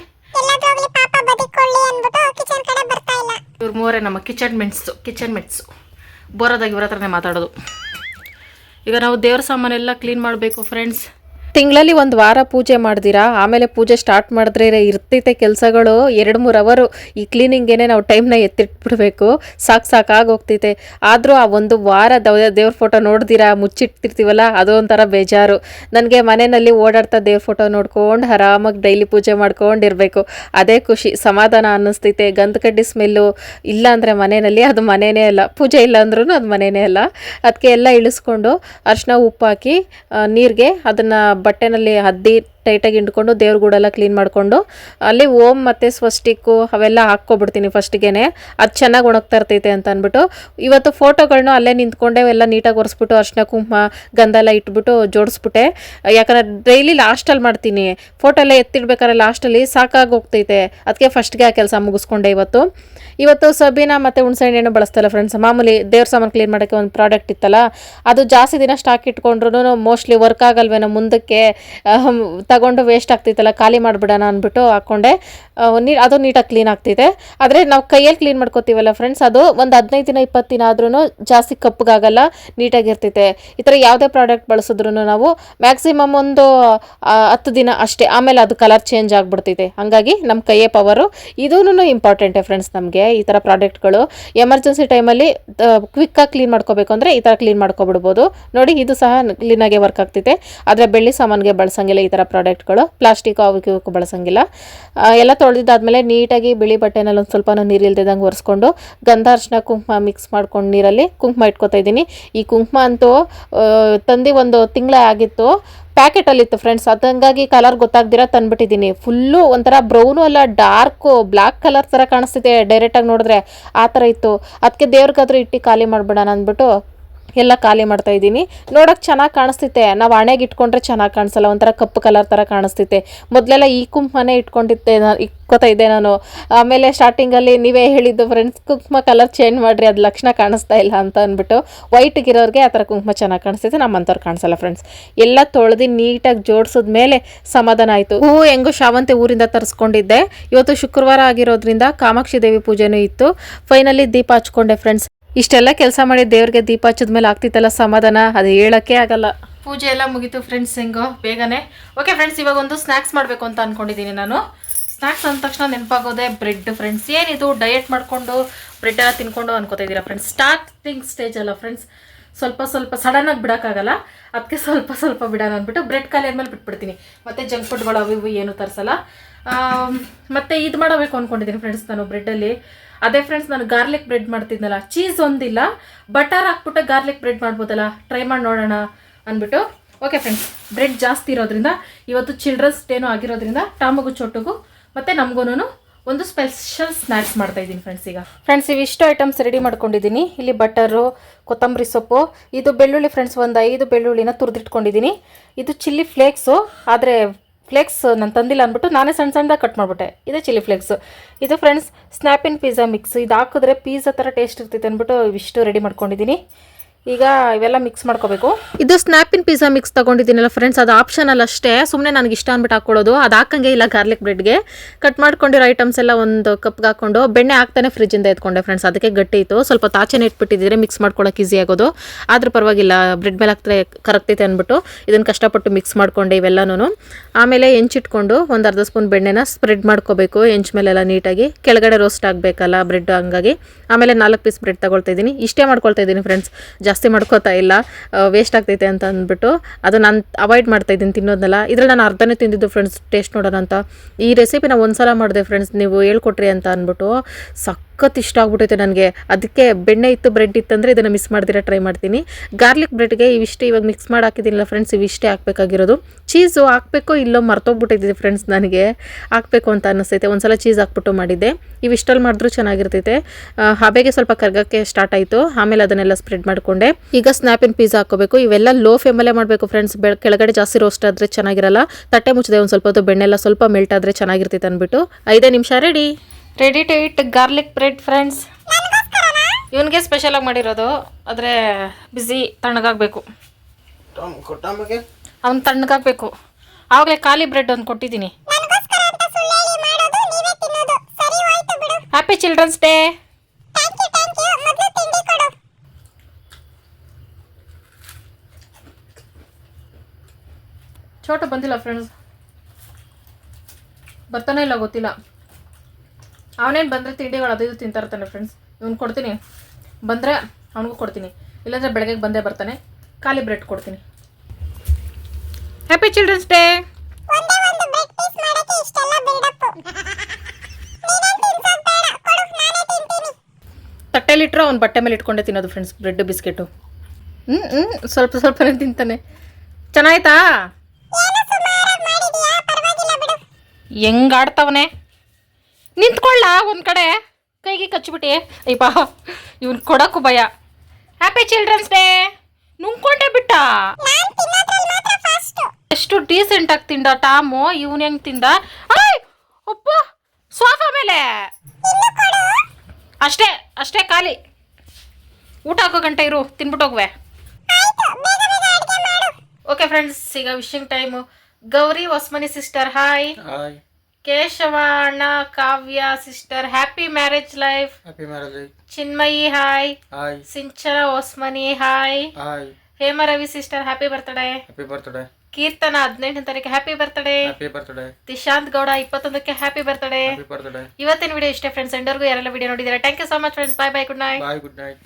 ಇವ್ರು ಮೂವರೇ ನಮ್ಮ ಕಿಚನ್ ಮೆಟ್ಸು ಕಿಚನ್ ಮೆಟ್ಸು ಬರೋದಾಗ ಇವ್ರ ಹತ್ರನೇ ಮಾತಾಡೋದು. ಈಗ ನಾವು ದೇವ್ರ ಸಾಮಾನೆಲ್ಲ ಕ್ಲೀನ್ ಮಾಡಬೇಕು ಫ್ರೆಂಡ್ಸ್
ತಿಂಗಳಲ್ಲಿ ಒಂದು ವಾರ ಪೂಜೆ ಮಾಡ್ದಿರಾ? ಆಮೇಲೆ ಪೂಜೆ ಸ್ಟಾರ್ಟ್ ಮಾಡಿದ್ರೆ ಇರ್ತೈತೆ ಕೆಲಸಗಳು. ಎರಡು ಮೂರು ಅವರು ಈ ಕ್ಲೀನಿಂಗೇನೆ ನಾವು ಟೈಮ್ನ ಎತ್ತಿಟ್ಬಿಡ್ಬೇಕು. ಸಾಕು ಸಾಕಾಗಿ ಹೋಗ್ತೈತೆ ಆದರೂ ಆ ಒಂದು ವಾರ ದವ, ದೇವ್ರ ಫೋಟೋ ನೋಡ್ದಿರಾ? ಮುಚ್ಚಿಟ್ಟಿರ್ತೀವಲ್ಲ, ಅದು ಒಂಥರ ಬೇಜಾರು. ನನಗೆ ಮನೆಯಲ್ಲಿ ಓಡಾಡ್ತಾ ದೇವ್ರ ಫೋಟೋ ನೋಡ್ಕೊಂಡು ಆರಾಮಾಗಿ ಡೈಲಿ ಪೂಜೆ ಮಾಡ್ಕೊಂಡಿರಬೇಕು ಅದೇ ಖುಷಿ. ಸಮಾಧಾನ ಅನ್ನಿಸ್ತೈತೆ. ಗಂಧಕಡ್ಡಿ ಸ್ಮೆಲ್ಲು ಇಲ್ಲ ಅಂದರೆ ಮನೆಯಲ್ಲಿ, ಅದು ಮನೆಯೇ ಅಲ್ಲ. ಪೂಜೆ ಇಲ್ಲ ಅಂದ್ರೂ ಅದು ಮನೆಯೇ ಅಲ್ಲ. ಅದಕ್ಕೆ ಎಲ್ಲ ಇಳಿಸ್ಕೊಂಡು ಅರ್ಶಿನ ಉಪ್ಪು ಹಾಕಿ ನೀರಿಗೆ ಅದನ್ನು ಬಟ್ಟೆನಲ್ಲಿ ಹದ್ದಿ ಟೈಟಾಗಿ ಹಿಂಡ್ಕೊಂಡು ದೇವ್ರ ಗೂಡೆಲ್ಲ ಕ್ಲೀನ್ ಮಾಡಿಕೊಂಡು, ಅಲ್ಲಿ ಓಮ್ ಮತ್ತು ಸ್ವಸ್ಟಿಕ್ಕು ಅವೆಲ್ಲ ಹಾಕ್ಕೊಬಿಡ್ತೀನಿ ಫಸ್ಟಿಗೆ ಅದು ಚೆನ್ನಾಗಿ ಒಣಗ್ತಾ ಇರ್ತೈತೆ ಅಂತ ಅಂದ್ಬಿಟ್ಟು, ಇವತ್ತು ಫೋಟೋಗಳನ್ನೂ ಅಲ್ಲೇ ನಿಂತ್ಕೊಂಡೆ, ಎಲ್ಲ ನೀಟಾಗಿ ಒರೆಸ್ಬಿಟ್ಟು ಅರ್ಶಿನ, ಕುಂಕುಮ ಗಂಧ ಎಲ್ಲ ಇಟ್ಬಿಟ್ಟು ಜೋಡಿಸ್ಬಿಟ್ಟೆ. ಯಾಕಂದ್ರೆ ಡೈಲಿ ಲಾಸ್ಟಲ್ಲಿ ಮಾಡ್ತೀನಿ. ಫೋಟೋ ಎಲ್ಲ ಎತ್ತಿಡ್ಬೇಕಾದ್ರೆ ಲಾಸ್ಟಲ್ಲಿ ಸಾಕಾಗಿ ಹೋಗ್ತೈತೆ. ಅದಕ್ಕೆ ಫಸ್ಟ್ಗೆ ಆ ಕೆಲಸ ಮುಗಿಸ್ಕೊಂಡೆ ಇವತ್ತು. ಇವತ್ತು ಸಬೀನ ಮತ್ತು ಹುಣ್ಸೆಹಣ್ಣು ಬಳಸ್ತಲ್ಲ ಫ್ರೆಂಡ್ಸ್ ಮಾಮೂಲಿ ದೇವ್ರ ಸಾಮಾನು ಕ್ಲೀನ್ ಮಾಡೋಕ್ಕೆ ಒಂದು ಪ್ರಾಡಕ್ಟ್ ಇತ್ತಲ್ಲ, ಅದು ಜಾಸ್ತಿ ದಿನ ಸ್ಟಾಕ್ ಇಟ್ಕೊಂಡ್ರು ಮೋಸ್ಟ್ಲಿ ವರ್ಕ್ ಆಗಲ್ವೇನೋ ಮುಂದಕ್ಕೆ ತಗೊಂಡು ವೇಸ್ಟ್ ಆಗ್ತೈತಲ್ಲ ಖಾಲಿ ಮಾಡಿಬಿಡೋಣ ಅಂದ್ಬಿಟ್ಟು ಹಾಕ್ಕೊಂಡೆ ನೀ, ಅದು ನೀಟಾಗಿ ಕ್ಲೀನ್ ಆಗ್ತಿದೆ. ಆದರೆ ನಾವು ಕೈಯಲ್ಲಿ ಕ್ಲೀನ್ ಮಾಡ್ಕೋತೀವಲ್ಲ ಫ್ರೆಂಡ್ಸ್ ಅದು ಒಂದು ಹದಿನೈದು ದಿನ, ಇಪ್ಪತ್ತು ದಿನ ಆದ್ರೂ ಜಾಸ್ತಿ ಕಪ್ಪಗಾಗಲ್ಲ ನೀಟಾಗಿರ್ತೈತೆ ಈ ಥರ ಯಾವುದೇ ಪ್ರಾಡಕ್ಟ್ ಬಳಸಿದ್ರು ನಾವು ಮ್ಯಾಕ್ಸಿಮಮ್ ಒಂದು ಹತ್ತು ದಿನ ಅಷ್ಟೇ. ಆಮೇಲೆ ಅದು ಕಲರ್ ಚೇಂಜ್ ಆಗಿಬಿಡ್ತೈತೆ ಹಾಗಾಗಿ ನಮ್ಮ ಕೈಯೇ ಪವರು ಇದೂ ಇಂಪಾರ್ಟೆಂಟೇ ಫ್ರೆಂಡ್ಸ್ ನಮಗೆ ಈ ಥರ ಪ್ರಾಡಕ್ಟ್ಗಳು ಎಮರ್ಜೆನ್ಸಿ ಟೈಮಲ್ಲಿ ಕ್ವಿಕ್ಕಾಗಿ ಕ್ಲೀನ್ ಮಾಡ್ಕೋಬೇಕು ಅಂದರೆ ಈ ಥರ ಕ್ಲೀನ್ ಮಾಡ್ಕೊಬಿಡ್ಬೋದು. ನೋಡಿ, ಇದು ಸಹ ಕ್ಲೀನಾಗೆ ವರ್ಕ್ ಆಗ್ತೈತೆ ಆದರೆ ಬೆಳ್ಳಿ ಸಾಮಾನಿಗೆ ಬಳಸಂಗಿಲ್ಲ ಈ ಥರ ಪ್ರಾಡಕ್ಟ್ಗಳು ಪ್ಲಾಸ್ಟಿಕ್ ಅವಕ್ಕೆ ಬಳಸಂಗಿಲ್ಲ. ಎಲ್ಲ ತೊಳೆದಿದ್ದಾದ್ಮೇಲೆ ನೀಟಾಗಿ ಬಿಳಿ ಬಟ್ಟೆನಲ್ಲಿ ಒಂದು ಸ್ವಲ್ಪ ನೀರು ಇಲ್ದಿದಂಗೆ ಒರೆಸ್ಕೊಂಡು ಗಂಧ ಕುಂಕುಮ ಮಿಕ್ಸ್ ಮಾಡ್ಕೊಂಡು ನೀರಲ್ಲಿ ಕುಂಕುಮ ಇಟ್ಕೊತಾ ಇದ್ದೀನಿ. ಈ ಕುಂಕುಮ ಅಂತೂ ತಂದು ಒಂದು ತಿಂಗಳೇ ಆಗಿತ್ತು. ಪ್ಯಾಕೆಟಲ್ಲಿತ್ತು ಫ್ರೆಂಡ್ಸ್ ಅದು ಹಂಗಾಗಿ ಕಲರ್ ಗೊತ್ತಾಗ್ದಿರ ತಂದ್ಬಿಟ್ಟಿದ್ದೀನಿ. ಫುಲ್ಲು ಒಂಥರ ಬ್ರೌನು ಅಲ್ಲ ಡಾರ್ಕು ಬ್ಲ್ಯಾಕ್ ಕಲರ್ ಥರ ಕಾಣಿಸ್ತಿದೆ. ಡೈರೆಕ್ಟಾಗಿ ನೋಡಿದ್ರೆ ಆ ಥರ ಇತ್ತು. ಅದಕ್ಕೆ ದೇವ್ರಿಗಾದ್ರೂ ಇಟ್ಟು ಖಾಲಿ ಮಾಡಿಬಿಡೋಣ ಅಂದ್ಬಿಟ್ಟು ಎಲ್ಲ ಖಾಲಿ ಮಾಡ್ತಾ ಇದ್ದೀನಿ. ನೋಡೋಕೆ ಚೆನ್ನಾಗಿ ಕಾಣಿಸ್ತೈತೆ ನಾವು ಹಣೆಗೆ ಇಟ್ಕೊಂಡ್ರೆ ಚೆನ್ನಾಗಿ ಕಾಣಿಸಲ್ಲ. ಒಂಥರ ಕಪ್ಪು ಕಲರ್ ಥರ ಕಾಣಿಸ್ತೈತೆ ಮೊದಲೆಲ್ಲ ಈ ಕುಂಕುಮನೇ ಇಟ್ಕೊಂಡಿದ್ದೆ ನಾನು ಇಟ್ಕೋತಾ ಇದ್ದೆ ನಾನು. ಆಮೇಲೆ ಸ್ಟಾರ್ಟಿಂಗಲ್ಲಿ ನೀವೇ ಹೇಳಿದ್ದು ಫ್ರೆಂಡ್ಸ್ ಕುಂಕುಮ ಕಲರ್ ಚೇಂಜ್ ಮಾಡಿರಿ, ಅದು ಲಕ್ಷಣ ಕಾಣಿಸ್ತಾ ಇಲ್ಲ ಅಂತ ಅಂದ್ಬಿಟ್ಟು ವೈಟ್ಗಿರೋರಿಗೆ ಆ ಥರ ಕುಂಕುಮ ಚೆನ್ನಾಗಿ ಕಾಣಿಸ್ತೈತೆ ನಮ್ಮಂಥವ್ರು ಕಾಣಿಸಲ್ಲ ಫ್ರೆಂಡ್ಸ್ ಎಲ್ಲ ತೊಳೆದು ನೀಟಾಗಿ ಜೋಡಿಸಿದ ಮೇಲೆ ಸಮಾಧಾನ ಆಯಿತು. ಹೂವು ಹೆಂಗೋ ಶಾವಂತಿ ಊರಿಂದ ತರಿಸ್ಕೊಂಡಿದ್ದೆ. ಇವತ್ತು ಶುಕ್ರವಾರ ಆಗಿರೋದ್ರಿಂದ ಕಾಮಾಕ್ಷಿ ದೇವಿ ಪೂಜೆನೂ ಇತ್ತು. ಫೈನಲಿ ದೀಪ ಹಚ್ಕೊಂಡೆ ಫ್ರೆಂಡ್ಸ್ ಇಷ್ಟೆಲ್ಲ ಕೆಲಸ ಮಾಡಿ ದೇವ್ರಿಗೆ ದೀಪ ಹಚ್ಚಿದ ಮೇಲೆ ಆಗ್ತಿತ್ತಲ್ಲ ಸಮಾಧಾನ? ಅದು ಹೇಳೋಕ್ಕೆ ಆಗಲ್ಲ.
ಪೂಜೆ ಎಲ್ಲ ಮುಗಿತು ಫ್ರೆಂಡ್ಸ್ ಹೆಂಗೋ, ಬೇಗನೆ. ಓಕೆ ಫ್ರೆಂಡ್ಸ್ ಇವಾಗ ಒಂದು ಸ್ನ್ಯಾಕ್ಸ್ ಮಾಡಬೇಕು ಅಂತ ಅನ್ಕೊಂಡಿದ್ದೀನಿ ನಾನು. ಸ್ನ್ಯಾಕ್ಸ್ ಅಂದ ತಕ್ಷಣ ನೆನಪಾಗೋದೆ ಬ್ರೆಡ್ ಫ್ರೆಂಡ್ಸ್ ಏನಿದು? ಡಯಟ್ ಮಾಡಿಕೊಂಡು ಬ್ರೆಡ್ ಎಲ್ಲ ತಿನ್ಕೊಂಡು ಅನ್ಕೋತಾ ಫ್ರೆಂಡ್ಸ್ ಸ್ಟಾರ್ಟಿಂಗ್ ಸ್ಟೇಜ್ ಅಲ್ಲ ಫ್ರೆಂಡ್ಸ್ ಸ್ವಲ್ಪ ಸ್ವಲ್ಪ ಸಡನ್ನಾಗಿ ಬಿಡೋಕ್ಕಾಗಲ್ಲ. ಅದಕ್ಕೆ ಸ್ವಲ್ಪ ಸ್ವಲ್ಪ ಬಿಡೋಣ ಅಂದ್ಬಿಟ್ಟು ಬ್ರೆಡ್ ಖಾಲಿ ಆದ್ಮೇಲೆ ಬಿಟ್ಬಿಡ್ತೀನಿ. ಮತ್ತು ಜಂಕ್ ಫುಡ್ಗಳು ಅವು ಇವು ಏನು ತರಿಸಲ್ಲ. ಮತ್ತು ಇದು ಮಾಡಬೇಕು ಅಂದ್ಕೊಂಡಿದ್ದೀನಿ ಫ್ರೆಂಡ್ಸ್ ನಾನು ಬ್ರೆಡ್ಡಲ್ಲಿ ಅದೇ ಫ್ರೆಂಡ್ಸ್ ನಾನು ಗಾರ್ಲಿಕ್ ಬ್ರೆಡ್ ಮಾಡ್ತಿದ್ನಲ್ಲ ಚೀಸ್ ಒಂದಿಲ್ಲ ಬಟರ್ ಹಾಕ್ಬಿಟ್ಟು ಗಾರ್ಲಿಕ್ ಬ್ರೆಡ್ ಮಾಡ್ಬೋದಲ್ಲ ಟ್ರೈ ಮಾಡಿ ನೋಡೋಣ ಅಂದ್ಬಿಟ್ಟು. ಓಕೆ ಫ್ರೆಂಡ್ಸ್ ಬ್ರೆಡ್ ಜಾಸ್ತಿ ಇರೋದ್ರಿಂದ, ಇವತ್ತು ಚಿಲ್ಡ್ರನ್ಸ್ ಡೇನೂ ಆಗಿರೋದ್ರಿಂದ, ಟಾಮಗು ಚೊಟ್ಟುಗೂ, ಮತ್ತು ನಮಗೂನು ಒಂದು ಸ್ಪೆಷಲ್ ಸ್ನ್ಯಾಕ್ಸ್ ಮಾಡ್ತಾ ಇದ್ದೀನಿ ಫ್ರೆಂಡ್ಸ್ ಈಗ. ಫ್ರೆಂಡ್ಸ್ ಇವಿಷ್ಟು ಐಟಮ್ಸ್ ರೆಡಿ ಮಾಡ್ಕೊಂಡಿದ್ದೀನಿ. ಇಲ್ಲಿ ಬಟರು ಕೊತ್ತಂಬರಿ ಸೊಪ್ಪು, ಇದು ಬೆಳ್ಳುಳ್ಳಿ ಫ್ರೆಂಡ್ಸ್ ಒಂದು ಐದು ಬೆಳ್ಳುಳ್ಳಿನ ತುರಿದಿಟ್ಕೊಂಡಿದ್ದೀನಿ. ಇದು ಚಿಲ್ಲಿ ಫ್ಲೇಕ್ಸು ಆದರೆ ಫ್ಲೇಕ್ಸ್ ನಾನು ತಂದಿಲ್ಲ ಅಂದ್ಬಿಟ್ಟು ನಾನೇ ಸಣ್ಣ ಸಣ್ಣದಾಗ ಕಟ್ ಮಾಡಿಬಿಟ್ಟೆ. ಇದೇ ಚಿಲ್ಲಿ ಫ್ಲೆಕ್ಸ್. ಇದು ಫ್ರೆಂಡ್ಸ್ ಸ್ನ್ಯಾಪಿನ್ ಪಿಜ್ಜಾ ಮಿಕ್ಸ್ ಇದು ಹಾಕಿದ್ರೆ ಪಿಜ್ಜಾ ಥರ ಟೇಸ್ಟ್ ಇರ್ತೈತೆ ಅಂದ್ಬಿಟ್ಟು ಇಷ್ಟು ರೆಡಿ ಮಾಡ್ಕೊಂಡಿದ್ದೀನಿ ಈಗ ಇವೆಲ್ಲ ಮಿಕ್ಸ್ ಮಾಡ್ಕೋಬೇಕು.
ಇದು ಸ್ನ್ಯಾಪಿನ್ ಪಿಜ್ಜಾ ಮಿಕ್ಸ್ ತಗೊಂಡಿದ್ದೀನಲ್ಲ ಫ್ರೆಂಡ್ಸ್ ಅದು ಆಪ್ಷನಲ್ ಅಷ್ಟೇ. ಸುಮ್ಮನೆ ನನಗೆ ಇಷ್ಟ ಅಂದ್ಬಿಟ್ಟು ಹಾಕೊಳ್ಳೋದು ಅದು ಹಾಕಂಗೆ ಇಲ್ಲ ಗಾರ್ಲಿಕ್ ಬ್ರೆಡ್ಗೆ ಕಟ್ ಮಾಡ್ಕೊಂಡಿರೋ ಐಟಮ್ಸ್ ಎಲ್ಲ ಒಂದು ಕಪ್ಗೆ ಹಾಕೊಂಡು ಬೆಣ್ಣೆ ಹಾಕ್ತಾನೆ ಫ್ರಿಜ್ಜಿಂದ ಎತ್ಕೊಂಡೆ ಫ್ರೆಂಡ್ಸ್ ಅದಕ್ಕೆ ಗಟ್ಟಿ ಇತ್ತು. ಸ್ವಲ್ಪ ತಾಚೆನೆ ಇಟ್ಬಿಟ್ಟಿದ್ರೆ ಮಿಕ್ಸ್ ಮಾಡ್ಕೊಳ್ಳೋಕೆ ಈಸಿ ಆಗೋದು. ಆದ್ರೂ ಪರವಾಗಿಲ್ಲ ಬ್ರೆಡ್ ಮೇಲೆ ಹಾಕ್ತಾರೆ ಕರಗ್ತೈತೆ ಅಂದ್ಬಿಟ್ಟು ಇದನ್ನು ಕಷ್ಟಪಟ್ಟು ಮಿಕ್ಸ್ ಮಾಡ್ಕೊಂಡೆ ಇವೆಲ್ಲನೂ ಆಮೇಲೆ ಹೆಂಚಿಟ್ಕೊಂಡು ಒಂದು ಅರ್ಧ ಸ್ಪೂನ್ ಬೆಣ್ಣೆನ ಸ್ಪ್ರೆಡ್ ಮಾಡ್ಕೋಬೇಕು, ಹೆಂಚ್ ಮೇಲೆಲ್ಲ ನೀಟಾಗಿ. ಕೆಳಗಡೆ ರೋಸ್ಟ್ ಆಗಬೇಕಲ್ಲ ಬ್ರೆಡ್ ಹಂಗಾಗಿ. ಆಮೇಲೆ ನಾಲ್ಕು ಪೀಸ್ ಬ್ರೆಡ್ ತಗೊಳ್ತಾ ಇದ್ದೀನಿ. ಇಷ್ಟೇ ಮಾಡ್ಕೊಳ್ತಾ ಇದ್ದೀನಿ ಫ್ರೆಂಡ್ಸ್ ಜಾಸ್ತಿ ಮಾಡ್ಕೋತಾ ಇಲ್ಲ ವೇಸ್ಟ್ ಆಗ್ತೈತೆ ಅಂತ ಅಂದ್ಬಿಟ್ಟು ಅದು ನಾನು ಅವಾಯ್ಡ್ ಮಾಡ್ತಾ ಇದ್ದೀನಿ ತಿನ್ನೋದನ್ನೆಲ್ಲ ಇದ್ರಲ್ಲಿ ನಾನು ಅರ್ಧನೇ ತಿಂದಿದ್ದು ಫ್ರೆಂಡ್ಸ್ ಟೇಸ್ಟ್ ನೋಡೋಣ ಅಂತ. ಈ ರೆಸಿಪಿನ ಒಂದ್ಸಲ ಮಾಡಿದೆ ಫ್ರೆಂಡ್ಸ್ ನೀವು ಹೇಳ್ಕೊಟ್ರಿ ಅಂತ ಅಂದ್ಬಿಟ್ಟು ಸಖತ್ ಇಷ್ಟ ಆಗ್ಬಿಟ್ಟೈತೆ ನನಗೆ. ಅದಕ್ಕೆ ಬೆಣ್ಣೆ ಇತ್ತು, ಬ್ರೆಡ್ ಇತ್ತಂದರೆ ಇದನ್ನು ಮಿಸ್ ಮಾಡ್ದಿರ ಟ್ರೈ ಮಾಡ್ತೀನಿ. ಗಾರ್ಲಿಕ್ ಬ್ರೆಡ್ಗೆ ಇವಿಷ್ಟು ಇವಾಗ ಮಿಕ್ಸ್ ಮಾಡಿ ಹಾಕಿದ್ದೀನಿಲ್ಲ ಫ್ರೆಂಡ್ಸ್ ಇವಿಷ್ಟೇ ಹಾಕಬೇಕಾಗಿರೋದು. ಚೀಸು ಹಾಕಬೇಕೋ ಇಲ್ಲೋ ಮರ್ತೋಗ್ಬಿಟ್ಟಿದ್ದೀನಿ ಫ್ರೆಂಡ್ಸ್ ನನಗೆ. ಹಾಕಬೇಕು ಅಂತ ಅನ್ನಿಸ್ತೈತೆ ಒಂದ್ಸಲ ಚೀಸ್ ಹಾಕ್ಬಿಟ್ಟು ಮಾಡಿದ್ದೆ. ಇವಿಷ್ಟಲ್ಲಿ ಮಾಡಿದ್ರು ಚೆನ್ನಾಗಿರ್ತೈತೆ. ಹಬೆಗೆ ಸ್ವಲ್ಪ ಕರ್ಗಕ್ಕೆ ಸ್ಟಾರ್ಟ್ ಆಯಿತು. ಆಮೇಲೆ ಅದನ್ನೆಲ್ಲ ಸ್ಪ್ರೆಡ್ ಮಾಡಿಕೊಂಡೆ. ಈಗ ಸ್ನ್ಯಾಪಿನ್ ಪೀಝಾ ಹಾಕೋಬೇಕು. ಇವೆಲ್ಲ ಲೋ ಫ್ಲೇಮಲ್ಲೇ ಮಾಡಬೇಕು ಫ್ರೆಂಡ್ಸ್ ಬೆಳ, ಕೆಳಗಡೆ ಜಾಸ್ತಿ ರೋಸ್ಟ್ ಆದರೆ ಚೆನ್ನಾಗಿರಲ್ಲ. ತಟ್ಟೆ ಮುಚ್ಚಿದೆ ಒಂದು ಸ್ವಲ್ಪ ಹೊತ್ತು, ಬೆಣ್ಣೆಲ್ಲ ಸ್ವಲ್ಪ ಮೆಲ್ಟ್ ಆದರೆ ಚೆನ್ನಾಗಿರ್ತೈತೆ ಅಂದ್ಬಿಟ್ಟು ಐದೇ ನಿಮಿಷ ready ready to eat garlic bread friends ಇವನಿಗೆ ಸ್ಪೆಷಲಾಗಿ ಮಾಡಿರೋದು. ಆದರೆ ಬಿಸಿ ತಣ್ಣಗಾಗಬೇಕು. ಅವನ್ ತಣ್ಣಗಾಗಬೇಕು. ಆವಾಗಲೇ ಖಾಲಿ ಬ್ರೆಡ್ ಒಂದು ಕೊಟ್ಟಿದ್ದೀನಿ ಹ್ಯಾಪಿ ಚಿಲ್ಡ್ರನ್ಸ್ ಡೇ ಚೋಟ ಬಂದಿಲ್ಲ ಫ್ರೆಂಡ್ಸ್ ಬರ್ತಾನೆ ಇಲ್ಲ ಗೊತ್ತಿಲ್ಲ. ಅವನೇನು ಬಂದರೆ ತಿಂಡಿಗಳು ಅದು ಇದು ತಿಂತಾರ್ತಾನೆ ಫ್ರೆಂಡ್ಸ್ ಇವ್ನು ಕೊಡ್ತೀನಿ. ಬಂದರೆ ಅವನಿಗೂ ಕೊಡ್ತೀನಿ. ಇಲ್ಲಾಂದರೆ ಬೆಳಗ್ಗೆ ಬಂದೇ ಬರ್ತಾನೆ. ಖಾಲಿ ಬ್ರೆಡ್ ಕೊಡ್ತೀನಿ. ಹ್ಯಾಪಿ ಚಿಲ್ಡ್ರನ್ಸ್ ಡೇ ತಟ್ಟೆಲಿಟ್ರೆ ಅವ್ನು ಬಟ್ಟೆ ಮೇಲೆ ಇಟ್ಕೊಂಡೆ ತಿನ್ನೋದು ಫ್ರೆಂಡ್ಸ್ ಬ್ರೆಡ್ ಬಿಸ್ಕೆಟು ಹ್ಞೂ ಹ್ಞೂ ಸ್ವಲ್ಪ ಸ್ವಲ್ಪನೇ ತಿಂತಾನೆ. ಚೆನ್ನಾಯ್ತಾ? ಹೆಂಗ್ ಆಡ್ತವನೆ? ನಿಂತ್ಕೊಳ್ಳ ಒಂದು ಕಡೆ. ಕೈಗೆ ಕಚ್ಚಿಬಿಟ್ಟು ಅಯ್ಯಪ್ಪ ಇವನ್ ಕೊಡೋಕ್ಕೂ ಭಯ. ಹ್ಯಾಪಿ ಚಿಲ್ಡ್ರನ್ಸ್ ಡೇ ನುಂಗ್ಕೊಂಡೆ ಬಿಟ್ಟ. ಎಷ್ಟು ಡೀಸೆಂಟ್ ಆಗಿ ತಿಂದ ಟಾಮು ಇವನ್ ಹೆಂಗ್ ತಿಂದ? ಒಪ್ಪ ಸೋಫಾ ಮೇಲೆ. ಅಷ್ಟೇ ಅಷ್ಟೇ ಖಾಲಿ. ಊಟ ಹಾಕೋ ಗಂಟೆ ಇರು ತಿನ್ಬಿಟ್ಟು ಹೋಗ್ವೆ. ಓಕೆ ಫ್ರೆಂಡ್ಸ್ ಈಗ wishing time Gowri Hosmani sister hi
hi
Keshava ಅಣ್ಣ Kavya sister happy marriage life
happy marriage
Chinmayi hi
hi
Sinchana Osmani hi
hi
Hema Ravi sister happy birthday
happy birthday
Keerthana ಹದಿನೆಂಟನೇ ತಾರೀಕು. Happy birthday
happy birthday
Dishanth Gowda ಇಪ್ಪತ್ತೊಂದಕ್ಕೆ happy birthday
happy birthday
ಇವತ್ತಿನ video ಇಷ್ಟೇ friends ಎಂಡರ್ಗೂ ಯಾರೆಲ್ಲ video ನೋಡಿದ್ದಾರೆ? Thank you so much friends bye bye good night
bye good night